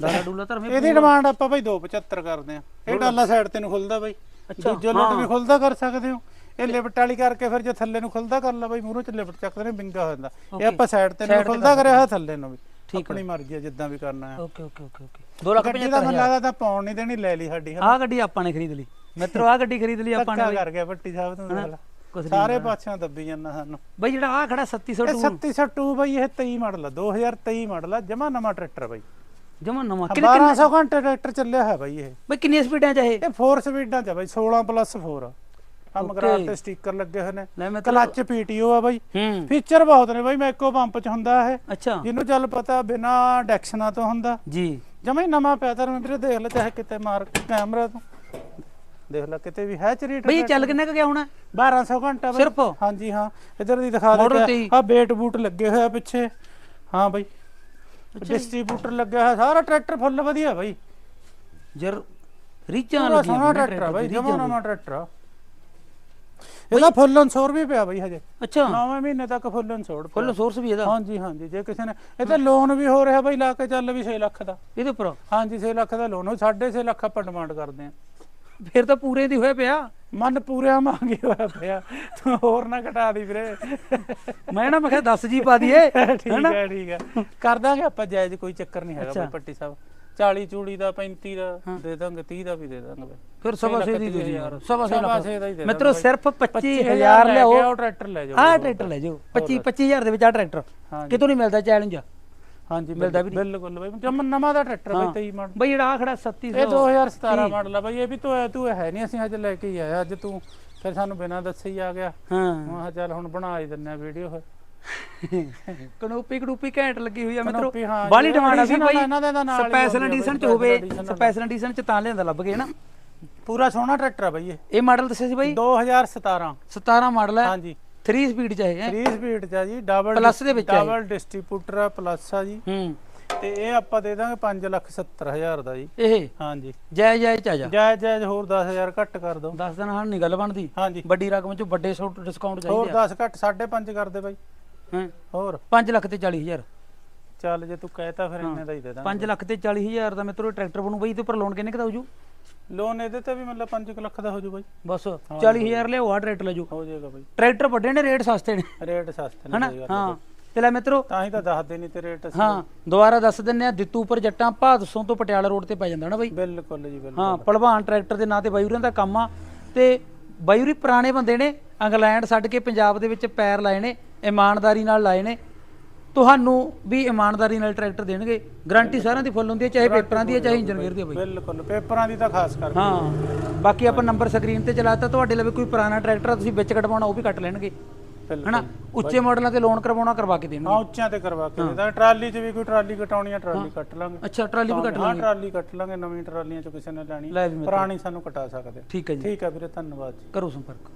ਦਾਦਾ ਡੂਲਾ ਧਰਮੇ ਇਹਦੀ ਡਿਮਾਂਡ ਆਪਾਂ ਬਾਈ 275 ਕਰਦੇ ਆ ਇਹ ਡਾਲਾ ਸਾਈਡ ਤੇ ਨੂੰ ਖੁੱਲਦਾ ਬਾਈ। ਦੂਜੇ ਲੋਟ ਵੀ ਖੁੱਲਦਾ ਕਰ ਸਕਦੇ ਹੋ। ਇਹ ਲਿਫਟ ਵਾਲੀ ਕਰਕੇ ਫਿਰ ਜੇ ਥੱਲੇ ਨੂੰ ਖੁੱਲਦਾ ਕਰ ਲਾ ਬਾਈ ਮੂਹਰੋਂ ਚ ਲਿਫਟ ਚੱਕਦੇ ਨੇ ਬਿੰਗਾ ਹੋ ਜਾਂਦਾ। ਇਹ ਆਪਾਂ ਸਾਈਡ ਤੇ ਨੂੰ ਖੁੱਲਦਾ ਕਰਿਆ ਥੱਲੇ ਨੂੰ ਵੀ। ਆਪਣੀ ਮਰਜ਼ੀ ਆ ਜਿੱਦਾਂ ਵੀ ਕਰਨਾ ਆ okay okay okay okay 2 lakh ਗੱਡੀ ਦਾ ਮੈਨੂੰ ਲੱਗਦਾ ਤਾਂ ਪਾਉਣ ਨਹੀਂ ਦੇਣੀ ਲੈ ਲਈ ਸਾਡੀ ਆਹ ਗੱਡੀ ਆਪਾਂ ਨੇ ਖਰੀਦ ਲਈ। ਮਿੱਤਰੋ ਆਹ ਗੱਡੀ ਖਰੀਦ ਲਈ ਆਪਾਂ ਨੇ ਕਰ ਗਿਆ ਪੱਟੀ ਸਾਹਿਬ ਤੋਂ ਦੇਖ ਲਾ। ਕੁਛ ਨੀ ਸਾਰੇ ਪਾਸਿਓਂ ਦੱਬੀ ਜਾਂਦਾ ਸਾਨੂੰ। ਬਈ ਜਿਹੜਾ ਆਹ ਖੜਾ 3702 ਇਹ 3702 ਬਾਈ ਇਹ 23 ਮਾਡਲ ਆ 2023 ਮਾਡਲ ਆ ਜਮਾ ਨਵਾਂ ਟਰੈਕਟਰ ਬਾਈ। ਜਮਾ ਨਵਾਂ। ਕਿੰਨੇ ਕਿੰਨੇ 1200 ਘੰਟੇ ਟਰੈਕਟਰ ਚੱਲਿਆ ਹੈ ਬਾਈ ਇਹ। ਬਈ ਕਿੰਨੀਆਂ ਸਪੀਡਾਂ ਚ ਇਹ? ਇਹ 4 ਸਪੀਡਾਂ ਚ ਆ ਬਾਈ 16 ਪਲੱਸ 4 ਕੰਮ ਕਰਾਰ ਤੇ ਸਟicker ਲੱਗੇ ਹੋਏ ਨੇ। ਲੈ ਮੈਂ ਕਲੱਚ ਪੀਟੀਓ ਆ ਬਾਈ। ਹੂੰ। ਫੀਚਰ ਬਹੁਤ ਨੇ ਬਾਈ ਮੈਕੋ ਪੰਪ ਚ ਹੁੰਦਾ ਇਹ। ਅੱਛਾ। ਜਿਹਨੂੰ ਚੱਲ ਪਤਾ ਬਿਨਾ ਡੈਕਸ਼ਨਾਂ ਤੋਂ ਹੁੰਦਾ। ਜੀ। ਜਮਾ ਹੀ ਨਵਾਂ ਤਾਂ ਮੈਂ ਵੀਰੇ ਦੇਖ ਲੈ ਚਾਹੇ ਕਿਤੇ ਮਾਰ ਕੈਮਰਾ ਤੋਂ। ਦੇਖ ਲੈ ਕਿਤੇ ਵੀ ਹੈ ਚਰੀ ਬਈ ਇਹ ਚੱਲ ਕਿੰਨਾ ਕੁ ਗਿਆ ਹੋਣਾ? 1200 ਘੰਟਾ ਬਾਈ। ਸਿਰਫ? ਹਾਂਜੀ ਹਾਂ। ਇਧਰ ਦੀ ਦਿਖਾ Model ਦੇ। ਆ ਬੇਟ ਬੂਟ ਲੱਗੇ ਹੋਇਆ ਪਿੱਛੇ। ਹਾਂ ਬਾਈ। ਡਿਸਟ੍ਰੀਬਿਊਟਰ ਲੱਗਿਆ ਹੋਇਆ ਸਾਰਾ ਟਰੈਕਟਰ ਫੁੱਲ ਵਧੀਆ ਬਾਈ। ਜਰ ਰੀਚਾਂ ਪੂਰਾ ਲੱਗੀਆਂ ਸੋਹਣਾ ਹੋਈਆਂ ਟਰੈਕਟਰ ਆ ਬਾਈ ਰੀਝਾਂ ਜਮਾ ਨਵਾਂ ਟਰੈਕਟਰ ਆ। ਇਹਦਾ ਫੁੱਲ ਅਨਸੋਰ ਵੀ ਪਿਆ ਬਾਈ ਹਜੇ। ਅੱਛਾ। 9 ਮਹੀਨੇ ਤੱਕ ਫੁੱਲ ਅਨਸੋਰ ਫੁੱਲ ਸੋਰਸ ਵੀ ਇਹਦਾ? ਹਾਂਜੀ ਹਾਂਜੀ ਜੇ ਕਿਸੇ ਨੇ ਇਹ ਤਾਂ ਲੋਨ ਵੀ ਹੋ ਰਿਹਾ ਬਾਈ ਲਾ ਕੇ ਚੱਲ ਵੀ 6 ਲੱਖ ਦਾ। ਇਹਦੇ ਉੱਪਰ? ਹਾਂਜੀ 6 ਲੱਖ ਦਾ ਲੋਨ ਹੋ 6.5 ਲੱਖ ਆਪਾਂ ਡਿਮਾਂਡ ਕਰਦੇ ਆ ਫਿਰ ਤਾਂ ਪੂਰੇ ਦੀ ਹੋਇਆ ਪਿਆ। ਮਨ ਪੂਰਿਆ ਮੰਗੇ ਹੋਇਆ ਪਿਆ। ਤੂੰ ਹੋਰ ਨਾ ਘਟਾ ਦੀ ਵੀਰੇ। ਮੈਂ ਨਾ ਮੈਂ ਕਿਹਾ 10 ਜੀ ਪਾ ਦਈਏ ਠੀਕ ਹੈ ਠੀਕ ਹੈ ਕਰ ਦਾਂਗੇ ਆਪਾਂ ਜਾਇਜ਼ ਕੋਈ ਚੱਕਰ ਨਹੀਂ ਹੈਗਾ। ਬਾਈ ਪੱਟੀ ਸਾਹਿਬ। 40 ਚੂੜੀ ਦਾ 35 ਦਾ ਦੇ ਦਾਂਗੇ 30 ਦਾ ਵੀ ਦੇ ਦਾਂਗੇ ਬਾਈ। ਫਿਰ ਸਵਾ ਸੇ ਦੀ ਦੇ। ਸਵਾ ਸੇ ਦਾ ਮਿੱਤਰੋ ਸਿਰਫ ਬਾਈ। 25000 ਲਿਆਓ। ਆਓ ਟਰੈਕਟਰ ਲੈ ਜਾਓ ਆਹ ਟਰੈਕਰ ਲੈ ਜਾਓ। 25 25000 ਦੇ ਵਿੱਚ ਆਹ ਟਰੈਕਟਰ। ਕਿਤੋਂ ਨਹੀਂ ਮਿਲਦਾ ਚੈਲੰਜ। ਹਾਂਜੀ ਮਿਲਦਾ ਵੀ ਬਿਲਕੁਲ ਬਾਈ ਜਮਨ ਨਵਾਂ ਦਾ ਟਰੈਕਟਰ ਬਾਈ 23 ਮਾਡਲ। ਬਈ ਜਿਹੜਾ ਆ ਖੜਾ ਇਹ 3700 2017 ਮਾਡਲ ਆ ਬਾਈ ਇਹ ਵੀ ਤੂੰ ਤੂੰ ਹੈ ਨਹੀਂ ਅਸੀਂ ਹਜੇ ਲੈ ਕੇ ਹੀ ਆਇਆ ਅੱਜ ਤੂੰ ਫਿਰ ਸਾਨੂੰ ਬਿਨਾਂ ਦੱਸੇ ਹੀ ਆ ਗਿਆ। ਹਾਂ। ਮੈਂ ਚੱਲ ਹੁਣ ਬਣਾ ਹੀ ਦਿੰਨੇ ਆ ਵੀਡੀਓ ਫਿਰ। ਕਨੋਪੀ ਕਨੋਪੀ ਘੈਂਟ ਲੱਗੀ ਹੋਈ ਆ ਮਿੱਤਰੋ। ਬਾਲੀ ਡਿਮਾਂਡ ਆ addition ਬਾਈ ਇਹਨਾਂ ਦੇ ਤਾਂ ਨਾਲ ਹੀ ਸਪੈਸ਼ਲ ਐਡੀਸ਼ਨ ਚ ਹੋਵੇ ਸਪੈਸ਼ਲ ਐਡੀਸ਼ਨ ਚ ਤਾਂ ਲਿਆਂਦਾ ਲੱਭ ਗਏ ਨਾ ਪੂਰਾ ਸੋਹਣਾ ਟਰੈਕਟਰ ਆ ਬਾਈ ਇਹ। ਇਹ ਮਾਡਲ ਦੱਸਿਆ ਸੀ ਬਾਈ? 2017 17 ਮਾਡਲ ਹੈ ਹਾਂਜੀ। 3 ਸਪੀਡ ਚ ਹੈ? 3 ਸਪੀਡ ਚ ਆ ਜੀ ਡਬਲ Plus ਦੇ ਵਿੱਚ। ਡਬਲ ਡਿਸਟ੍ਰੀਬਿਊਟਰ ਆ ਪਲੱਸ ਆ ਜੀ। ਹੂੰ। ਤੇ ਇਹ ਆਪਾਂ ਦੇ ਦਾਂਗੇ 570000 ਦਾ ਜੀ। ਇਹ? ਹਾਂਜੀ। ਜੈ ਜੈ ਚ ਆ ਜਾ। ਜਾਇਜ਼ ਜਾਇਜ਼ ਹੋਰ 10000 ਘੱਟ ਕਰ ਦੋ 10 ਦਿਨ ਹਨ ਨਹੀਂ ਗੱਲ ਬਣਦੀ। ਹਾਂਜੀ। ਵੱਡੀ ਰਕਮ ਚ ਵੱਡੇ ਸੌਟ ਡਿਸਕਾਊਂਟ ਹੋਰ ਚਾਹੀਦੇ 10 ਘੱਟ 5.5 ਕਰ ਦੇ ਬਾਈ। ਹਾਂ? ਹੋਰ। 5 ਲੱਖ ਤੇ 40000 ਚੱਲ ਜੇ ਤੂੰ ਕਹਿਤਾ ਫਿਰ ਇੰਨੇ ਦਾ ਹੀ ਦੇ ਦਾਂਗੇ। 5 ਲੱਖ ਤੇ 40000 ਦਾ ਮਿੱਤਰੋ ਟਰੈਕਟਰ ਬਣੂ ਬਈ ਇਹਦੇ ਉੱਪਰ ਲੋਨ ਕਿੰਨੇ ਕੁ ਦਾ ਹੋ ਜੂ? ਲੋਨ ਇਹਦੇ ਤੇ ਵੀ ਮਤਲਬ 5 ਲੱਖ ਦਾ ਹੋ ਜੂ ਬਾਈ। ਬਸ 40000 ਲਿਆਓ ਆ ਟਰੈਕਟਰ ਲੈ ਜਾਓ। ਹੋ ਜਾਏਗਾ ਬਾਈ। ਟਰੈਕਟਰ ਵੱਡੇ ਨੇ ਰੇਟ ਸਸਤੇ ਨੇ। ਰੇਟ ਸਸਤੇ ਨੇ ਹਨਾ? ਸਹੀ ਗੱਲ ਹਾਂ। ਤੇ ਲੈ ਮਿੱਤਰੋ ਤਾਂ ਹੀ ਤਾਂ ਦੱਸਦੇ ਨਹੀਂ ਤੇ ਰੇਟ ਅਸੀਂ। ਹਾਂ ਦੁਬਾਰਾ ਦੱਸ ਦਿੰਨੇ ਆ ਦਿੱਤੂ ਉੱਪਰ ਜੱਟਾਂ ਭਾਦਸੋਂ ਤੋਂ ਪਟਿਆਲਾ ਰੋਡ ਤੇ ਪੈ ਜਾਂਦਾ ਨਾ ਬਈ? ਬਿਲਕੁਲ ਜੀ ਬਿਲਕੁਲ। ਹਾਂ ਭਲਵਾਨ ਟਰੈਕਟਰ ਦੇ ਨਾਂ ਤੇ ਬਾਈੂਰੀਆਂ ਦਾ ਕੰਮ ਆ। ਤੇ ਬਾਈੂਰੀ ਪੁਰਾਣੇ ਬੰਦੇ ਨੇ ਇੰਗਲੈਂਡ ਛੱਡ ਕੇ ਪੰਜਾਬ ਦੇ ਵਿੱਚ ਪੈਰ ਲਾਏ ਨੇ ਇਮਾਨਦਾਰੀ ਨਾਲ ਲਾਏ ਨੇ ਤੁਹਾਨੂੰ ਵੀ ਇਮਾਨਦਾਰੀ ਨਾਲ ਟਰੈਕਟਰ ਦੇਣਗੇ। ਗਾਰੰਟੀ ਸਾਰਿਆਂ ਦੀ ਫੁੱਲ ਹੁੰਦੀ ਹੈ ਚਾਹੇ ਪੇਪਰਾਂ ਦੀ ਹੈ ਚਾਹੇ ਇੰਜਨ ਗੇਅਰ ਦੀ ਹੈ ਬਈ। ਬਿਲਕੁਲ ਪੇਪਰਾਂ ਦੀ ਤਾਂ ਖਾਸ ਕਰਕੇ। ਹਾਂ ਬਾਕੀ ਆਪਾਂ ਨੰਬਰ ਸਕਰੀਨ ਤੇ ਚਲਾਤਾ ਤੁਹਾਡੇ ਲਈ ਕੋਈ ਪੁਰਾਣਾ ਟਰੈਕਟਰ ਆ ਤੁਸੀਂ ਵਿੱਚ ਕਟਵਾਉਣਾ ਉਹ ਵੀ ਕੱਟ ਲੈਣਗੇ। ਹਨਾ? ਉੱਚੇ ਮਾਡਲਾਂ ਤੇ ਲੋਨ ਕਰਵਾਉਣਾ ਕਰਵਾ ਕੇ ਦੇਣਗੇ। ਹਾਂ ਉੱਚਿਆਂ ਤੇ ਕਰਵਾ ਕੇ ਦੇ ਦਾਂਗੇ ਟਰਾਲੀ 'ਚ ਵੀ ਕੋਈ ਟਰਾਲੀ ਕਟਾਉਣੀ ਆ ਟਰਾਲੀ ਕੱਟ ਲਾਂਗੇ। ਅੱਛਾ ਟਰਾਲੀ ਵੀ ਕੱਟ ਹਾਂ ਲਾਂਗੇ। ਟਰਾਲੀ ਕੱਟ ਲਾਂਗੇ ਨਵੀਂ ਟਰਾਲੀਆਂ 'ਚ ਕਿਸੇ ਨੇ ਲੈਣੀ। ਪੁਰਾਣੀ ਸਾਨੂੰ ਕਟਾ ਸਕਦੇ। ਠੀਕ ਹੈ ਜੀ। ਠੀਕ ਹੈ ਵੀਰੇ ਧੰਨਵਾਦ ਜੀ। ਕਰੋ ਸੰਪਰਕ।